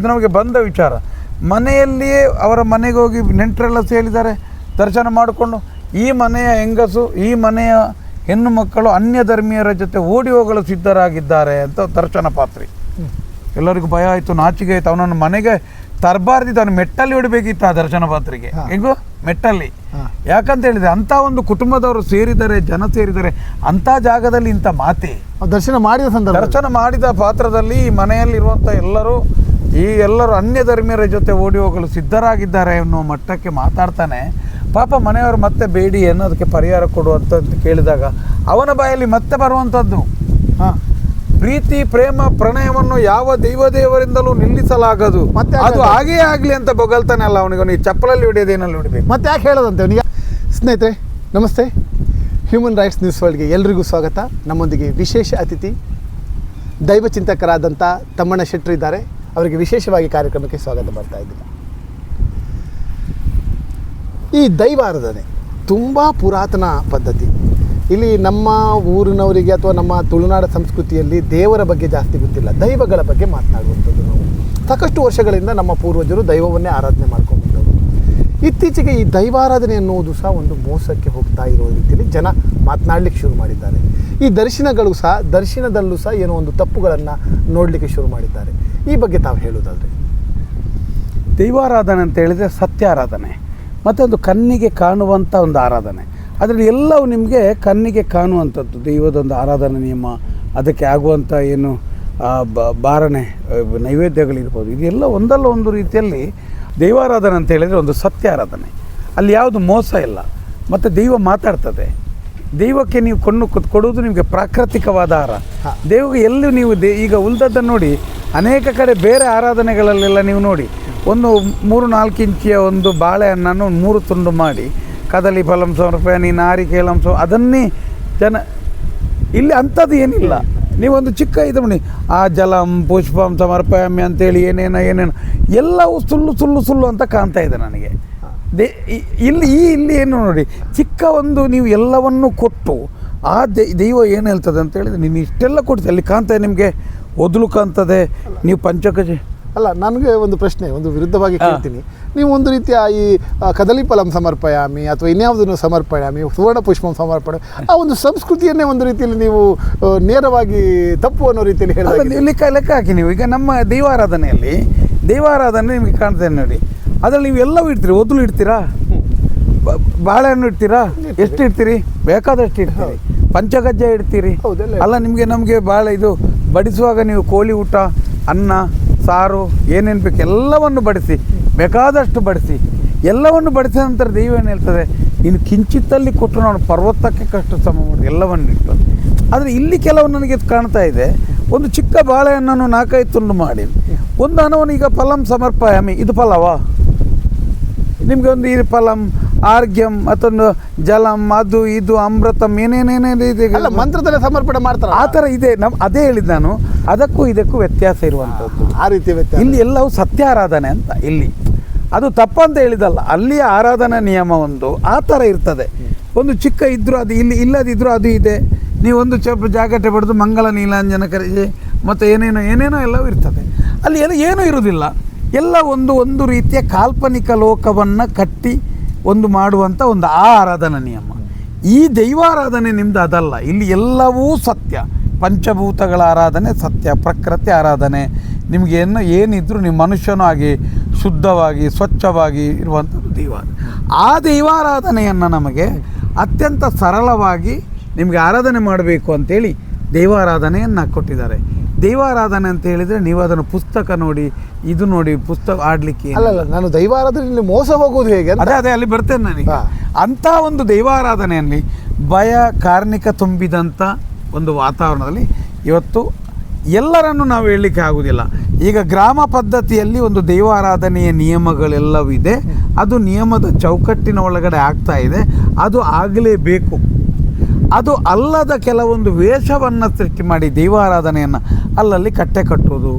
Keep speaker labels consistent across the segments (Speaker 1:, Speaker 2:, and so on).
Speaker 1: ಇದು ನಮಗೆ ಬಂದ ವಿಚಾರ. ಮನೆಯಲ್ಲಿಯೇ ಅವರ ಮನೆಗೆ ಹೋಗಿ ನೆಂಟರೆಲ್ಲ ಸೇರಿದ್ದಾರೆ ದರ್ಶನ ಮಾಡಿಕೊಂಡು ಈ ಮನೆಯ ಹೆಂಗಸು ಈ ಮನೆಯ ಹೆಣ್ಣು ಮಕ್ಕಳು ಅನ್ಯ ಧರ್ಮೀಯರ ಜೊತೆ ಓಡಿ ಹೋಗಲು ಸಿದ್ಧರಾಗಿದ್ದಾರೆ ಅಂತ ದರ್ಶನ ಪಾತ್ರಿ. ಎಲ್ಲರಿಗೂ ಭಯ ಆಯಿತು ನಾಚಿಕೆ ಆಯಿತು. ಅವನನ್ನು ಮನೆಗೆ ತರಬಾರ್ದಿತ್ತು ಅವನು ಮೆಟ್ಟಲ್ಲಿ ಹೊಡಿಬೇಕಿತ್ತು ಆ ದರ್ಶನ ಪಾತ್ರಿಗೆ. ಹೇಗೋ? ಮೆಟ್ಟಲ್ಲಿ. ಯಾಕಂತ ಹೇಳಿದ್ರೆ ಅಂಥ ಒಂದು ಕುಟುಂಬದವರು ಸೇರಿದರೆ ಜನ ಸೇರಿದರೆ ಅಂಥ ಜಾಗದಲ್ಲಿ ಇಂಥ ಮಾತೆ.
Speaker 2: ದರ್ಶನ ಮಾಡಿದ ಸಂದರ್ಭ
Speaker 1: ದರ್ಶನ ಮಾಡಿದ ಪಾತ್ರದಲ್ಲಿ ಈ ಮನೆಯಲ್ಲಿರುವಂಥ ಎಲ್ಲರೂ ಈ ಎಲ್ಲರೂ ಅನ್ಯ ಧರ್ಮೀಯರ ಜೊತೆ ಓಡಿ ಹೋಗಲು ಸಿದ್ಧರಾಗಿದ್ದಾರೆ ಎನ್ನುವ ಮಟ್ಟಕ್ಕೆ ಮಾತಾಡ್ತಾನೆ. ಪಾಪ ಮನೆಯವರು ಮತ್ತೆ ಬೇಡಿ ಅನ್ನೋದಕ್ಕೆ ಪರಿಹಾರ ಕೊಡುವಂತ ಕೇಳಿದಾಗ ಅವನ ಬಾಯಲ್ಲಿ ಮತ್ತೆ ಬರುವಂಥದ್ದು
Speaker 2: ಹಾಂ.
Speaker 1: ಪ್ರೀತಿ ಪ್ರೇಮ ಪ್ರಣಯವನ್ನು ಯಾವ ದೈವ ದೇವರಿಂದಲೂ ನಿಲ್ಲಿಸಲಾಗದು.
Speaker 2: ಮತ್ತೆ
Speaker 1: ಅದು ಹಾಗೇ ಆಗಲಿ ಅಂತ ಬೊಗಲ್ತಾನೆ ಅಲ್ಲ ಅವನಿಗೆ. ಅವನಿಗೆ ಚಪ್ಪಲಲ್ಲಿ ಹೊಡೆಯೋದೇನಲ್ಲಿ ಹೊಡಿಬೇಕು
Speaker 2: ಮತ್ತೆ ಯಾಕೆ ಹೇಳೋದಂತೆ ಅವನಿಗೆ? ಸ್ನೇಹಿತರೆ ನಮಸ್ತೆ. ಹ್ಯೂಮನ್ ರೈಟ್ಸ್ ನ್ಯೂಸ್ ವರ್ಲ್ಡ್ಗೆ ಎಲ್ರಿಗೂ ಸ್ವಾಗತ. ನಮ್ಮೊಂದಿಗೆ ವಿಶೇಷ ಅತಿಥಿ ದೈವ ಚಿಂತಕರಾದಂಥ ತಮ್ಮಣ್ಣ ಶೆಟ್ಟರು ಇದ್ದಾರೆ. ಅವರಿಗೆ ವಿಶೇಷವಾಗಿ ಕಾರ್ಯಕ್ರಮಕ್ಕೆ ಸ್ವಾಗತ ಮಾಡ್ತಾ ಇದ್ದೀನಿ. ಈ ದೈವಾರಾಧನೆ ತುಂಬ ಪುರಾತನ ಪದ್ಧತಿ. ಇಲ್ಲಿ ನಮ್ಮ ಊರಿನವರಿಗೆ ಅಥವಾ ನಮ್ಮ ತುಳುನಾಡ ಸಂಸ್ಕೃತಿಯಲ್ಲಿ ದೇವರ ಬಗ್ಗೆ ಜಾಸ್ತಿ ಗೊತ್ತಿಲ್ಲ. ದೈವಗಳ ಬಗ್ಗೆ ಮಾತನಾಡುವಂಥದ್ದು ನಾವು. ಸಾಕಷ್ಟು ವರ್ಷಗಳಿಂದ ನಮ್ಮ ಪೂರ್ವಜರು ದೈವವನ್ನೇ ಆರಾಧನೆ ಮಾಡ್ಕೊಂಡ್ಬಂದವರು. ಇತ್ತೀಚೆಗೆ ಈ ದೈವಾರಾಧನೆ ಅನ್ನುವುದು ಸಹ ಒಂದು ಮೋಸಕ್ಕೆ ಹೋಗ್ತಾ ಇರೋ ರೀತಿಯಲ್ಲಿ ಜನ ಮಾತನಾಡಲಿಕ್ಕೆ ಶುರು ಮಾಡಿದ್ದಾರೆ. ಈ ದರ್ಶನಗಳು ಸಹ, ದರ್ಶನದಲ್ಲೂ ಸಹ ಏನೋ ಒಂದು ತಪ್ಪುಗಳನ್ನು ನೋಡಲಿಕ್ಕೆ ಶುರು ಮಾಡಿದ್ದಾರೆ. ಈ ಬಗ್ಗೆ ತಾವು ಹೇಳೋದಾದರೆ
Speaker 1: ದೈವಾರಾಧನೆ ಅಂತ ಹೇಳಿದರೆ ಸತ್ಯ ಆರಾಧನೆ ಮತ್ತು ಒಂದು ಕಣ್ಣಿಗೆ ಕಾಣುವಂಥ ಒಂದು ಆರಾಧನೆ. ಅದರಲ್ಲಿ ಎಲ್ಲವೂ ನಿಮಗೆ ಕಣ್ಣಿಗೆ ಕಾಣುವಂಥದ್ದು. ದೈವದೊಂದು ಆರಾಧನೆ ನಿಯಮ, ಅದಕ್ಕೆ ಆಗುವಂಥ ಏನು ಬಾರಣೆ ನೈವೇದ್ಯಗಳಿರ್ಬೋದು. ಇದೆಲ್ಲ ಒಂದಲ್ಲ ಒಂದು ರೀತಿಯಲ್ಲಿ ದೈವಾರಾಧನೆ ಅಂತ ಹೇಳಿದರೆ ಒಂದು ಸತ್ಯ ಆರಾಧನೆ ಅಲ್ಲಿ ಯಾವುದು ಮೋಸ ಇಲ್ಲ. ಮತ್ತು ದೈವ ಮಾತಾಡ್ತದೆ. ದೈವಕ್ಕೆ ನೀವು ಕೊಣ್ಣು ಕೊಡುವುದು ನಿಮಗೆ ಪ್ರಾಕೃತಿಕವಾದ ಆಹಾರ.
Speaker 2: ದೇವಕ್ಕೆ
Speaker 1: ದೇವಗೆ ಎಲ್ಲೂ ನೀವು ದೇ ಈಗ ಉಳಿದದ್ದನ್ನು ನೋಡಿ ಅನೇಕ ಕಡೆ ಬೇರೆ ಆರಾಧನೆಗಳಲ್ಲೆಲ್ಲ ನೀವು ನೋಡಿ ಒಂದು ಮೂರು ನಾಲ್ಕು ಇಂಚಿಯ ಒಂದು ಬಾಳೆಹಣ್ಣನ್ನು ಮೂರು ತುಂಡು ಮಾಡಿ ಕದಲಿ ಫಲಂ ಸಮರ್ಪಣಿ ನಾರಿಕೇಲಂ ಸಮ ಅದನ್ನೇ ಜನ ಇಲ್ಲಿ ಅಂಥದ್ದು ಏನಿಲ್ಲ. ನೀವೊಂದು ಚಿಕ್ಕ ಇದು ಮಾಡಿ ಆ ಜಲಂ ಪುಷ್ಪಂ ಸಮರ್ಪಯಾಮಿ ಅಂತೇಳಿ ಏನೇನೋ ಏನೇನೋ ಎಲ್ಲವೂ ಸುಳ್ಳು ಸುಳ್ಳು ಸುಳ್ಳು ಅಂತ ಕಾಣ್ತಾ ಇದೆ ನನಗೆ. ದೇ ಇಲ್ಲಿ ಈ ಇಲ್ಲಿ ಏನು ನೋಡಿ ಚಿಕ್ಕ ಒಂದು ನೀವು ಎಲ್ಲವನ್ನು ಕೊಟ್ಟು ಆ ದೈ- ದೈವ ಏನು ಹೇಳ್ತದೆ ಅಂತ ಹೇಳಿದ್ರೆ ನೀನು ಇಷ್ಟೆಲ್ಲ ಕೊಡ್ತೀವಿ ಅಲ್ಲಿ ಕಾಣ್ತದೆ ನಿಮಗೆ? ಒದಲು ಕಾಣ್ತದೆ ನೀವು ಪಂಚಕಜ
Speaker 2: ಅಲ್ಲ ನನಗೆ ಒಂದು ಪ್ರಶ್ನೆ ಒಂದು ವಿರುದ್ಧವಾಗಿ. ಕೇಳ್ತೀನಿ. ನೀವು ಒಂದು ರೀತಿಯ ಈ ಕದಲಿ ಫಲಂ ಸಮರ್ಪಯಾಮಿ ಅಥವಾ ಇನ್ಯಾವುದನ್ನು ಸಮರ್ಪಯಾಮಿ ಸುವರ್ಣ ಪುಷ್ಪಂ ಸಮರ್ಪಣೆ ಆ ಒಂದು ಸಂಸ್ಕೃತಿಯನ್ನೇ ಒಂದು ರೀತಿಯಲ್ಲಿ ನೀವು ನೇರವಾಗಿ ತಪ್ಪು ಅನ್ನೋ ರೀತಿಯಲ್ಲಿ
Speaker 1: ಹೇಳಿ ಲೆಕ್ಕ ಲೆಕ್ಕ ಹಾಕಿ ನೀವು. ಈಗ ನಮ್ಮ ದೈವಾರಾಧನೆಯಲ್ಲಿ ದೈವಾರಾಧನೆ ನಿಮಗೆ ಕಾಣ್ತೇನೆ ನೋಡಿ. ಅದರಲ್ಲಿ ನೀವು ಎಲ್ಲವೂ ಇಡ್ತೀರಿ? ಒದಲು ಇಡ್ತೀರಾ? ಬಾಳೆಹಣ್ಣು ಇಡ್ತೀರಾ? ಎಷ್ಟು ಇಡ್ತೀರಿ? ಬೇಕಾದಷ್ಟು ಇಡ್ತೀರಿ. ಪಂಚಗಜ್ಜ ಇಡ್ತೀರಿ? ಅಲ್ಲ ನಿಮಗೆ ನಮಗೆ ಬಾಳೆ ಇದು ಬಡಿಸುವಾಗ ನೀವು ಕೋಳಿ ಊಟ ಅನ್ನ ಸಾರು ಏನೇನು ಬೇಕು ಎಲ್ಲವನ್ನು ಬಡಿಸಿ ಬೇಕಾದಷ್ಟು ಬಡಿಸಿ ಎಲ್ಲವನ್ನು ಬಡಿಸಿದ ನಂತರ ದೈವ ಏನು ಹೇಳ್ತದೆ? ಇನ್ನು ಕಿಂಚಿತ್ತಲ್ಲಿ ಕೊಟ್ಟರು ನಾನು ಪರ್ವತಕ್ಕೆ ಕಷ್ಟ ಸಮ ಮಾಡಿ ಎಲ್ಲವನ್ನು ಇಟ್ಟು ಆದರೆ ಇಲ್ಲಿ ಕೆಲವು ನನಗೆ ಕಾಣ್ತಾ ಇದೆ. ಒಂದು ಚಿಕ್ಕ ಬಾಳೆಹಣ್ಣನ್ನು ನಾಲ್ಕೈದು ತುಂಡು ಮಾಡಿ. ಒಂದು ಹಣವನ್ನು ಈಗ ಫಲಂ ಸಮರ್ಪಯಾಮಿ. ಇದು ಫಲವಾ? ನಿಮಗೆ ಒಂದು ಈ ಫಲಂ ಆರ್ಗ್ಯಂ ಮತ್ತೊಂದು ಜಲಂ ಅದು ಇದು ಅಮೃತಂ ಏನೇನೇನೇನು ಇದೆ
Speaker 2: ಮಂತ್ರದಲ್ಲೇ ಸಮರ್ಪಣೆ ಮಾಡ್ತಾರೆ
Speaker 1: ಆ ಥರ ಇದೆ. ನಮ್ಮ ಅದೇ ಹೇಳಿದ್ದು ನಾನು. ಅದಕ್ಕೂ ಇದಕ್ಕೂ ವ್ಯತ್ಯಾಸ ಇರುವಂಥದ್ದು.
Speaker 2: ಆ ರೀತಿ ವ್ಯತ್ಯಾಸ.
Speaker 1: ಇಲ್ಲಿ ಎಲ್ಲವೂ ಸತ್ಯ ಆರಾಧನೆ ಅಂತ ಇಲ್ಲಿ. ಅದು ತಪ್ಪಂತ ಹೇಳಿದಲ್ಲ ಅಲ್ಲಿಯ ಆರಾಧನಾ ನಿಯಮ ಒಂದು. ಆ ಥರ ಇರ್ತದೆ. ಒಂದು ಚಿಕ್ಕ ಇದ್ದರೂ ಅದು ಇಲ್ಲಿ ಇಲ್ಲದಿದ್ದರೂ ಅದು ಇದೆ. ನೀವು ಒಂದು ಸ್ವಲ್ಪ ಜಾಗಟೆ ಪಡೆದು ಮಂಗಲ ನೀಲಾಂಜನ ಕರೆಜೆ ಮತ್ತು ಏನೇನೋ ಏನೇನೋ ಎಲ್ಲವೂ ಇರ್ತದೆ. ಅಲ್ಲಿ ಏನು ಏನೂ ಇರುವುದಿಲ್ಲ. ಎಲ್ಲ ಒಂದು ಒಂದು ರೀತಿಯ ಕಾಲ್ಪನಿಕ ಲೋಕವನ್ನು ಕಟ್ಟಿ ಒಂದು ಮಾಡುವಂಥ ಒಂದು ಆ ಆರಾಧನಾ ನಿಯಮ. ಈ ದೈವಾರಾಧನೆ ನಿಮ್ದು ಅದಲ್ಲ. ಇಲ್ಲಿ ಎಲ್ಲವೂ ಸತ್ಯ. ಪಂಚಭೂತಗಳ ಆರಾಧನೆ ಸತ್ಯ, ಪ್ರಕೃತಿ ಆರಾಧನೆ. ಏನು ಏನಿದ್ರು ನಿಮ್ಮ ಮನುಷ್ಯನೂ ಆಗಿ ಶುದ್ಧವಾಗಿ, ಸ್ವಚ್ಛವಾಗಿ ಇರುವಂಥದ್ದು ದೈವ. ಆ ದೈವಾರಾಧನೆಯನ್ನು ನಮಗೆ ಅತ್ಯಂತ ಸರಳವಾಗಿ ನಿಮಗೆ ಆರಾಧನೆ ಮಾಡಬೇಕು ಅಂತೇಳಿ ದೈವಾರಾಧನೆಯನ್ನು ಕೊಟ್ಟಿದ್ದಾರೆ. ದೈವಾರಾಧನೆ ಅಂತ ಹೇಳಿದರೆ ನೀವು ಅದನ್ನು ಪುಸ್ತಕ ನೋಡಿ ಇದು ನೋಡಿ ಪುಸ್ತಕ ಆಡಲಿಕ್ಕೆ
Speaker 2: ಅಲ್ಲ ಅಲ್ಲ ನಾನು ದೈವಾರಾಧನೆಯಲ್ಲಿ ಮೋಸ ಹೋಗೋದು ಹೇಗೆ
Speaker 1: ಅದೇ ಅದೇ ಅಲ್ಲಿ ಬರ್ತೇನೆ ನನಗೆ. ಅಂಥ ಒಂದು ದೈವಾರಾಧನೆಯಲ್ಲಿ ಭಯ ಕಾರ್ಣಿಕ ತುಂಬಿದಂಥ ಒಂದು ವಾತಾವರಣದಲ್ಲಿ ಇವತ್ತು ಎಲ್ಲರನ್ನು ನಾವು ಹೇಳಲಿಕ್ಕೆ ಆಗುವುದಿಲ್ಲ. ಈಗ ಗ್ರಾಮ ಪದ್ಧತಿಯಲ್ಲಿ ಒಂದು ದೈವಾರಾಧನೆಯ ನಿಯಮಗಳೆಲ್ಲವೂ ಇದೆ. ಅದು ನಿಯಮದ ಚೌಕಟ್ಟಿನ ಒಳಗಡೆ ಆಗ್ತಾ ಇದೆ. ಅದು ಆಗಲೇಬೇಕು. ಅದು ಅಲ್ಲದ ಕೆಲವೊಂದು ವೇಷವನ್ನು ಸೃಷ್ಟಿ ಮಾಡಿ ದೈವಾರಾಧನೆಯನ್ನು ಅಲ್ಲಲ್ಲಿ ಕಟ್ಟೆ ಕಟ್ಟೋದು,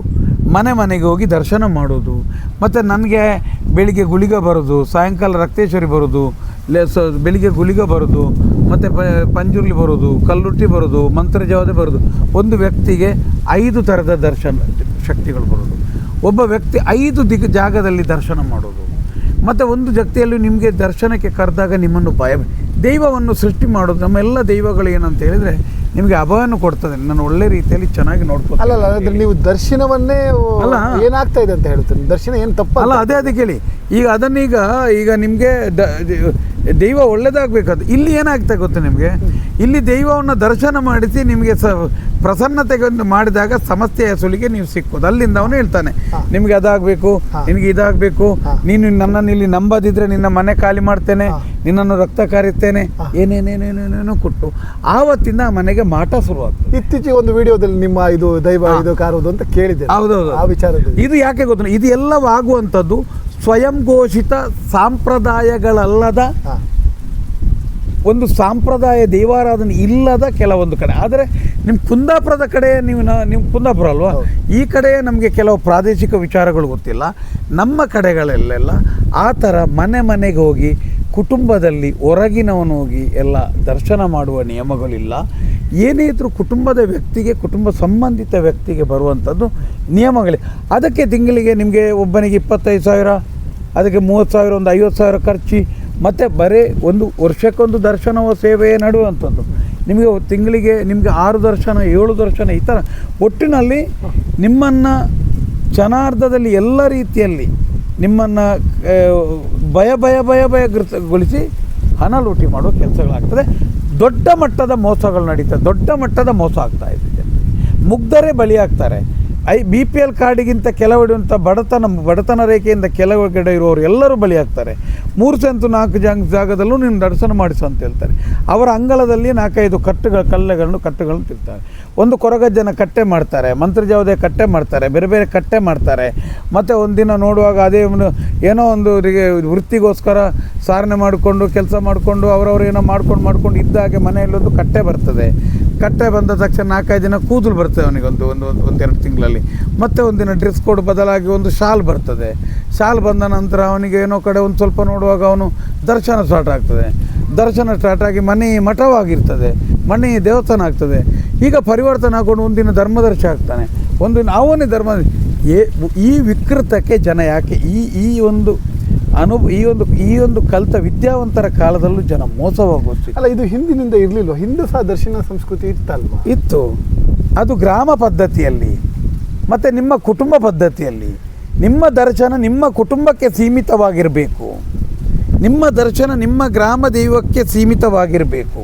Speaker 1: ಮನೆ ಮನೆಗೆ ಹೋಗಿ ದರ್ಶನ ಮಾಡೋದು, ಮತ್ತು ನನಗೆ ಬೆಳಿಗ್ಗೆ ಗುಳಿಗ ಬರೋದು, ಸಾಯಂಕಾಲ ರಕ್ತೇಶ್ವರಿ ಬರೋದು ಸ ಬೆಳಿಗ್ಗೆ ಗುಳಿಗ ಬರೋದು, ಮತ್ತು ಪಂಜುರ್ಲಿ ಬರೋದು, ಕಲ್ಲುಟ್ಟಿ ಬರೋದು ಮಂತ್ರಜಾವದೆ ಬರೋದು, ಒಂದು ವ್ಯಕ್ತಿಗೆ ಐದು ಥರದ ದರ್ಶನ ಶಕ್ತಿಗಳು ಬರೋದು. ಒಬ್ಬ ವ್ಯಕ್ತಿ ಐದು ದಿಗ್ ಜಾಗದಲ್ಲಿ ದರ್ಶನ ಮಾಡೋದು. ಮತ್ತು ಒಂದು ಜಕ್ತಿಯಲ್ಲೂ ನಿಮಗೆ ದರ್ಶನಕ್ಕೆ ಕರೆದಾಗ ನಿಮ್ಮನ್ನು ಭಯ ದೈವವನ್ನು ಸೃಷ್ಟಿ ಮಾಡೋದು ನಮ್ಮೆಲ್ಲ ದೈವಗಳು ಏನಂತ ಹೇಳಿದರೆ ನಿಮಗೆ ಅಭಯವನ್ನು ಕೊಡ್ತದೆ. ನಾನು ಒಳ್ಳೆ ರೀತಿಯಲ್ಲಿ ಚೆನ್ನಾಗಿ ನೋಡ್ಕೊಳ್ತೀನಿ
Speaker 2: ಅಲ್ಲ ಅಲ್ಲ ನೀವು ದರ್ಶನವನ್ನೇ
Speaker 1: ಅಲ್ಲ.
Speaker 2: ಏನಾಗ್ತಾ ಇದೆ ಅಂತ ಹೇಳ್ತೀನಿ. ದರ್ಶನ ಏನು ತಪ್ಪ
Speaker 1: ಅಲ್ಲ ಅದೇ ಅದೇ ಕೇಳಿ. ಈಗ ಅದನ್ನೀಗ ಈಗ ನಿಮಗೆ ದೈವ ಒಳ್ಳೇದಾಗಬೇಕದು ಇಲ್ಲಿ ಏನಾಗ್ತಾ ಗೊತ್ತು ನಿಮಗೆ? ಇಲ್ಲಿ ದೈವವನ್ನು ದರ್ಶನ ಮಾಡಿಸಿ ನಿಮಗೆ ಸ ಪ್ರಸನ್ನತೆಗೊಂದು ಮಾಡಿದಾಗ ಸಮಸ್ಯೆಯ ಸುಳಿಗೆ ನೀವು ಸಿಕ್ಕೋದು ಅಲ್ಲಿಂದ ಅವನು ಹೇಳ್ತಾನೆ ನಿಮಗೆ ಅದಾಗಬೇಕು. ನಿನಗೆ ಇದಾಗಬೇಕು. ನೀನು ನನ್ನನ್ನು ಇಲ್ಲಿ ನಂಬದಿದ್ರೆ ನಿನ್ನ ಮನೆ ಖಾಲಿ ಮಾಡ್ತೇನೆ ನಿನ್ನನ್ನು ರಕ್ತ ಕಾರಿಸ್ತೇನೆ. ಏನೇನೇನೇನೇನೇನೋ ಕೊಟ್ಟು ಆವತ್ತಿಂದ ಆ ಮನೆಗೆ ಮಾಟ ಶುರುವಾಗ್ತದೆ.
Speaker 2: ಇತ್ತೀಚೆಗೆ ಒಂದು ವಿಡಿಯೋದಲ್ಲಿ ನಿಮ್ಮ ಇದು ದೈವ ಇದು ಕಾರುವುದು ಅಂತ ಕೇಳಿದೆ
Speaker 1: ಹೌದೌದು.
Speaker 2: ಆ ವಿಚಾರ
Speaker 1: ಇದು ಯಾಕೆ ಗೊತ್ತಿಲ್ಲ? ಇದು ಎಲ್ಲವಾಗುವಂಥದ್ದು ಸ್ವಯಂ ಘೋಷಿತ ಸಾಂಪ್ರದಾಯಗಳಲ್ಲದ ಒಂದು ಸಾಂಪ್ರದಾಯ ದೇವಾರಾಧನೆ ಇಲ್ಲದ ಕೆಲವೊಂದು ಕಡೆ. ಆದರೆ ನಿಮ್ಮ ಕುಂದಾಪುರದ ಕಡೆ ನೀವು ನಿಮ್ಮ ನೀವು ಕುಂದಾಪುರ ಅಲ್ವಾ? ಈ ಕಡೆ ನಮಗೆ ಕೆಲವು ಪ್ರಾದೇಶಿಕ ವಿಚಾರಗಳು ಗೊತ್ತಿಲ್ಲ. ನಮ್ಮ ಕಡೆಗಳಲ್ಲೆಲ್ಲ ಆ ಥರ ಮನೆ ಮನೆಗೆ ಹೋಗಿ ಕುಟುಂಬದಲ್ಲಿ ಹೊರಗಿನವನು ಹೋಗಿ ಎಲ್ಲ ದರ್ಶನ ಮಾಡುವ ನಿಯಮಗಳಿಲ್ಲ. ಏನೇ ಇದ್ದರೂ ಕುಟುಂಬದ ವ್ಯಕ್ತಿಗೆ, ಕುಟುಂಬ ಸಂಬಂಧಿತ ವ್ಯಕ್ತಿಗೆ ಬರುವಂಥದ್ದು ನಿಯಮಗಳಿವೆ ಅದಕ್ಕೆ ತಿಂಗಳಿಗೆ ನಿಮಗೆ ಒಬ್ಬನಿಗೆ ಇಪ್ಪತ್ತೈದು ಸಾವಿರ, ಅದಕ್ಕೆ ಮೂವತ್ತು ಸಾವಿರ, ಒಂದು ಐವತ್ತು ಸಾವಿರ ಖರ್ಚು, ಮತ್ತು ಬರೀ ಒಂದು ವರ್ಷಕ್ಕೊಂದು ದರ್ಶನವೋ ಸೇವೆಯೇ ನಡುವಂಥದ್ದು. ನಿಮಗೆ ತಿಂಗಳಿಗೆ ನಿಮಗೆ ಆರು ದರ್ಶನ, ಏಳು ದರ್ಶನ ಈ ಥರ ಒಟ್ಟಿನಲ್ಲಿ ನಿಮ್ಮನ್ನು ಜನಾರ್ಧದಲ್ಲಿ ಎಲ್ಲ ರೀತಿಯಲ್ಲಿ ನಿಮ್ಮನ್ನು ಭಯ ಭಯ ಭಯ ಭಯಗೊಳಿಸಿ ಹಣ ಲೂಟಿ ಮಾಡುವ ಕೆಲಸಗಳಾಗ್ತದೆ. ದೊಡ್ಡ ಮಟ್ಟದ ಮೋಸಗಳು ನಡೀತಾ ದೊಡ್ಡ ಮಟ್ಟದ ಮೋಸ ಆಗ್ತಾ ಇದೆ. ಮುಗ್ಧರೇ ಬಲಿಯಾಗ್ತಾರೆ ಐ ಬಿ ಪಿ ಎಲ್ ಕಾರ್ಡಿಗಿಂತ ಕೆಳಗಿಡುವಂಥ ಬಡತನ ಬಡತನ ರೇಖೆಯಿಂದ ಕೆಳಗಡೆ ಇರುವವರು ಎಲ್ಲರೂ ಬಲಿಯಾಗ್ತಾರೆ. ಮೂರು ಸೆಂತು ನಾಲ್ಕು ಜಾಗ, ಜಾಗದಲ್ಲೂ ನೀನು ದರ್ಶನ ಮಾಡಿಸು ಅಂತ ಹೇಳ್ತಾರೆ. ಅವರ ಅಂಗಳದಲ್ಲಿ ನಾಲ್ಕೈದು ಕಟ್ಟುಗಳ, ಕಲ್ಲೆಗಳನ್ನು, ಕಟ್ಟುಗಳನ್ನು ತಿರ್ತಾರೆ ಒಂದು ಕೊರಗಜ್ಜನ ಕಟ್ಟೆ ಮಾಡ್ತಾರೆ ಮಂತ್ರಜಾವದೇ ಕಟ್ಟೆ ಮಾಡ್ತಾರೆ, ಬೇರೆ ಬೇರೆ ಕಟ್ಟೆ ಮಾಡ್ತಾರೆ. ಮತ್ತು ಒಂದಿನ ನೋಡುವಾಗ ಅದೇ ಏನೋ ಒಂದು ವೃತ್ತಿಗೋಸ್ಕರ ಸಾರಣೆ ಮಾಡಿಕೊಂಡು, ಕೆಲಸ ಮಾಡಿಕೊಂಡು, ಅವರವ್ರು ಏನೋ ಮಾಡ್ಕೊಂಡು ಮಾಡ್ಕೊಂಡು ಇದ್ದಾಗೆ ಮನೆಯಲ್ಲೊಂದು ಕಟ್ಟೆ ಬರ್ತದೆ. ಕಟ್ಟೆ ಬಂದ ತಕ್ಷಣ ನಾಲ್ಕೈದು ದಿನ ಕೂದಲು ಬರ್ತದೆ ಅವನಿಗೆ ಒಂದು ಒಂದು ಒಂದು ಒಂದೆರಡು ತಿಂಗಳಲ್ಲಿ. ಮತ್ತೆ ಒಂದಿನ ಡ್ರೆಸ್ ಕೋಡ್ ಬದಲಾಗಿ ಒಂದು ಶಾಲ್ ಬರ್ತದೆ. ಶಾಲ್ ಬಂದ ನಂತರ ಅವನಿಗೆ ಏನೋ ಕಡೆ ಒಂದು ಸ್ವಲ್ಪ ನೋಡುವಾಗ ಅವನು ದರ್ಶನ ಸ್ಟಾರ್ಟ್ ಆಗ್ತದೆ. ದರ್ಶನ ಸ್ಟಾರ್ಟ್ ಆಗಿ ಮನೆ ಮಠವಾಗಿರ್ತದೆ. ಮನೆ ದೇವಸ್ಥಾನ ಆಗ್ತದೆ. ಈಗ ಪರಿವರ್ತನೆ ಹಾಕೊಂಡು ಒಂದಿನ ಧರ್ಮದರ್ಶಿ ಆಗ್ತಾನೆ. ಒಂದಿನ ಅವನೇ ಧರ್ಮ ಈ ವಿಕೃತಕ್ಕೆ ಜನ ಯಾಕೆ ಈ ಈ ಒಂದು ಅನು ಈ ಒಂದು ಈ ಒಂದು ಕಲಿತ ವಿದ್ಯಾವಂತರ ಕಾಲದಲ್ಲೂ ಜನ ಮೋಸವಾಗುತ್ತಿತ್ತು
Speaker 2: ಅಲ್ಲ ಇದು ಹಿಂದಿನಿಂದ ಇರಲಿಲ್ಲ ಹಿಂದೂ ಸಹ ದರ್ಶನ ಸಂಸ್ಕೃತಿ ಇತ್ತಲ್ವ?
Speaker 1: ಇತ್ತು. ಅದು ಗ್ರಾಮ ಪದ್ಧತಿಯಲ್ಲಿ ಮತ್ತು ನಿಮ್ಮ ಕುಟುಂಬ ಪದ್ಧತಿಯಲ್ಲಿ ನಿಮ್ಮ ದರ್ಶನ ನಿಮ್ಮ ಕುಟುಂಬಕ್ಕೆ ಸೀಮಿತವಾಗಿರಬೇಕು. ನಿಮ್ಮ ದರ್ಶನ ನಿಮ್ಮ ಗ್ರಾಮ ದೈವಕ್ಕೆ ಸೀಮಿತವಾಗಿರಬೇಕು.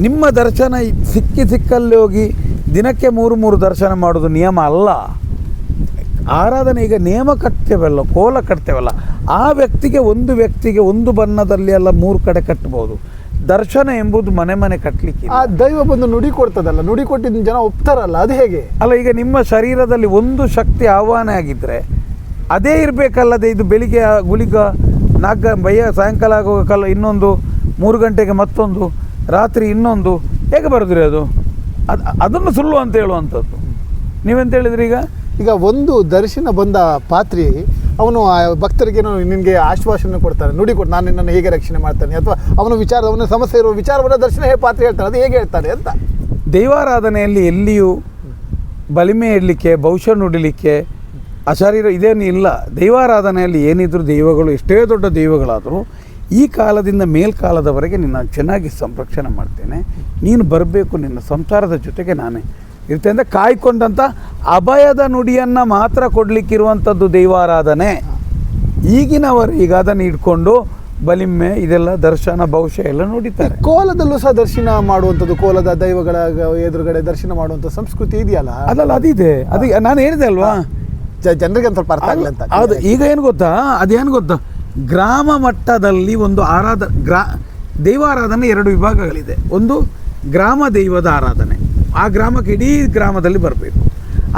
Speaker 1: ನಿಮ್ಮ ದರ್ಶನ ಸಿಕ್ಕಿ ಸಿಕ್ಕಲ್ಲಿ ಹೋಗಿ ದಿನಕ್ಕೆ ಮೂರು ಮೂರು ದರ್ಶನ ಮಾಡೋದು ನಿಯಮ ಅಲ್ಲ. ಆರಾಧನೆ ಈಗ ನೇಮ ಕಟ್ತೇವಲ್ಲ ಕೋಲ ಕಟ್ತೇವಲ್ಲ ಆ ವ್ಯಕ್ತಿಗೆ ಒಂದು ವ್ಯಕ್ತಿಗೆ ಒಂದು ಬಣ್ಣದಲ್ಲಿ ಎಲ್ಲ ಮೂರು ಕಡೆ ಕಟ್ಬೋದು. ದರ್ಶನ ಎಂಬುದು ಮನೆ ಮನೆ ಕಟ್ಟಲಿಕ್ಕೆ
Speaker 2: ಆ ದೈವ ಬಂದು ನುಡಿ ಕೊಡ್ತದಲ್ಲ ನುಡಿ ಕೊಟ್ಟಿದ್ದ ಜನ ಒಪ್ತಾರಲ್ಲ ಅದು ಹೇಗೆ?
Speaker 1: ಅಲ್ಲ ಈಗ ನಿಮ್ಮ ಶರೀರದಲ್ಲಿ ಒಂದು ಶಕ್ತಿ ಆಹ್ವಾನ ಆಗಿದ್ದರೆ ಅದೇ ಇರಬೇಕಲ್ಲದೆ ಇದು ಬೆಳಿಗ್ಗೆ ಗುಳಿಗ ನಾಲ್ಕು ಬಯ್ಯ ಸಾಯಂಕಾಲ ಆಗುವ ಇನ್ನೊಂದು ಮೂರು ಗಂಟೆಗೆ ಮತ್ತೊಂದು ರಾತ್ರಿ ಇನ್ನೊಂದು ಹೇಗೆ ಬರೆದ್ರಿ ಅದು? ಅದು ಅದನ್ನು ಸುಳ್ಳು ಅಂತ ಹೇಳುವಂಥದ್ದು. ನೀವೆಂತ ಹೇಳಿದ್ರಿ ಈಗ?
Speaker 2: ಈಗ ಒಂದು ದರ್ಶನ ಬಂದ ಪಾತ್ರಿ, ಅವನು ಆ ಭಕ್ತರಿಗೆ ನಿನಗೆ ಆಶ್ವಾಸನೆ ಕೊಡ್ತಾನೆ. ನುಡಿ ಕೊಟ್ಟು ನಾನು ನಿನ್ನನ್ನು ಹೇಗೆ ರಕ್ಷಣೆ ಮಾಡ್ತಾನೆ? ಅಥವಾ ಅವನ ವಿಚಾರ, ಅವನ ಸಮಸ್ಯೆ ಇರುವ ವಿಚಾರವನ್ನು ದರ್ಶನ ಹೇಗೆ ಪಾತ್ರ ಹೇಳ್ತಾನೆ. ಅದು ಹೇಗೆ ಹೇಳ್ತಾನೆ ಅಂತ.
Speaker 1: ದೈವಾರಾಧನೆಯಲ್ಲಿ ಎಲ್ಲಿಯೂ ಬಲಿಮೆ ಇಡಲಿಕ್ಕೆ ಬಹುಶಃ ನುಡಿಲಿಕ್ಕೆ ಅಶರೀರ ಇದೇನು ಇಲ್ಲ. ದೈವಾರಾಧನೆಯಲ್ಲಿ ಏನಿದ್ರು ದೈವಗಳು, ಎಷ್ಟೇ ದೊಡ್ಡ ದೈವಗಳಾದರೂ ಈ ಕಾಲದಿಂದ ಮೇಲ್ಕಾಲದವರೆಗೆ ನಿನ್ನ ಚೆನ್ನಾಗಿ ಸಂರಕ್ಷಣೆ ಮಾಡ್ತೇನೆ. ನೀನು ಬರಬೇಕು ನಿನ್ನ ಸಂಸಾರದ ಜೊತೆಗೆ ನಾನೇ. ಇರ್ತೇನೆ ಅಂದರೆ ಕಾಯ್ಕೊಂಡಂಥ ಅಭಯದ ನುಡಿಯನ್ನು ಮಾತ್ರ ಕೊಡಲಿಕ್ಕಿರುವಂಥದ್ದು ದೈವಾರಾಧನೆ. ಈಗಿನವರು ಈಗ ಅದನ್ನು ಇಟ್ಕೊಂಡು ಬಲಿಮೆ ಇದೆಲ್ಲ ದರ್ಶನ ಬಹುಶಃ ಎಲ್ಲ ನೋಡಿದ್ದಾರೆ.
Speaker 2: ಕೋಲದಲ್ಲೂ ಸಹ ದರ್ಶನ ಮಾಡುವಂಥದ್ದು ಕೋಲದ ದೈವಗಳ ಎದುರುಗಡೆ ದರ್ಶನ ಮಾಡುವಂಥ ಸಂಸ್ಕೃತಿ ಇದೆಯಲ್ಲ?
Speaker 1: ಅದಲ್ಲ ಅದಿದೆ. ಅದು ನಾನು ಹೇಳಿದೆ ಅಲ್ವಾ?
Speaker 2: ಜನರಿಗೆ ಒಂದು ಸ್ವಲ್ಪ ಅರ್ಥ ಆಗಲಿ ಅಂತ
Speaker 1: ಅದು ಈಗ ಏನು ಗೊತ್ತಾ? ಅದೇನು ಗೊತ್ತಾ? ಗ್ರಾಮ ಮಟ್ಟದಲ್ಲಿ ಒಂದು ಆರಾಧ ಗ್ರಾ ದೈವಾರಾಧನೆ ಎರಡು ವಿಭಾಗಗಳಿದೆ. ಒಂದು ಗ್ರಾಮ ದೈವದ ಆರಾಧನೆ. ಆ ಗ್ರಾಮಕ್ಕೆ ಇಡೀ ಗ್ರಾಮದಲ್ಲಿ ಬರಬೇಕು.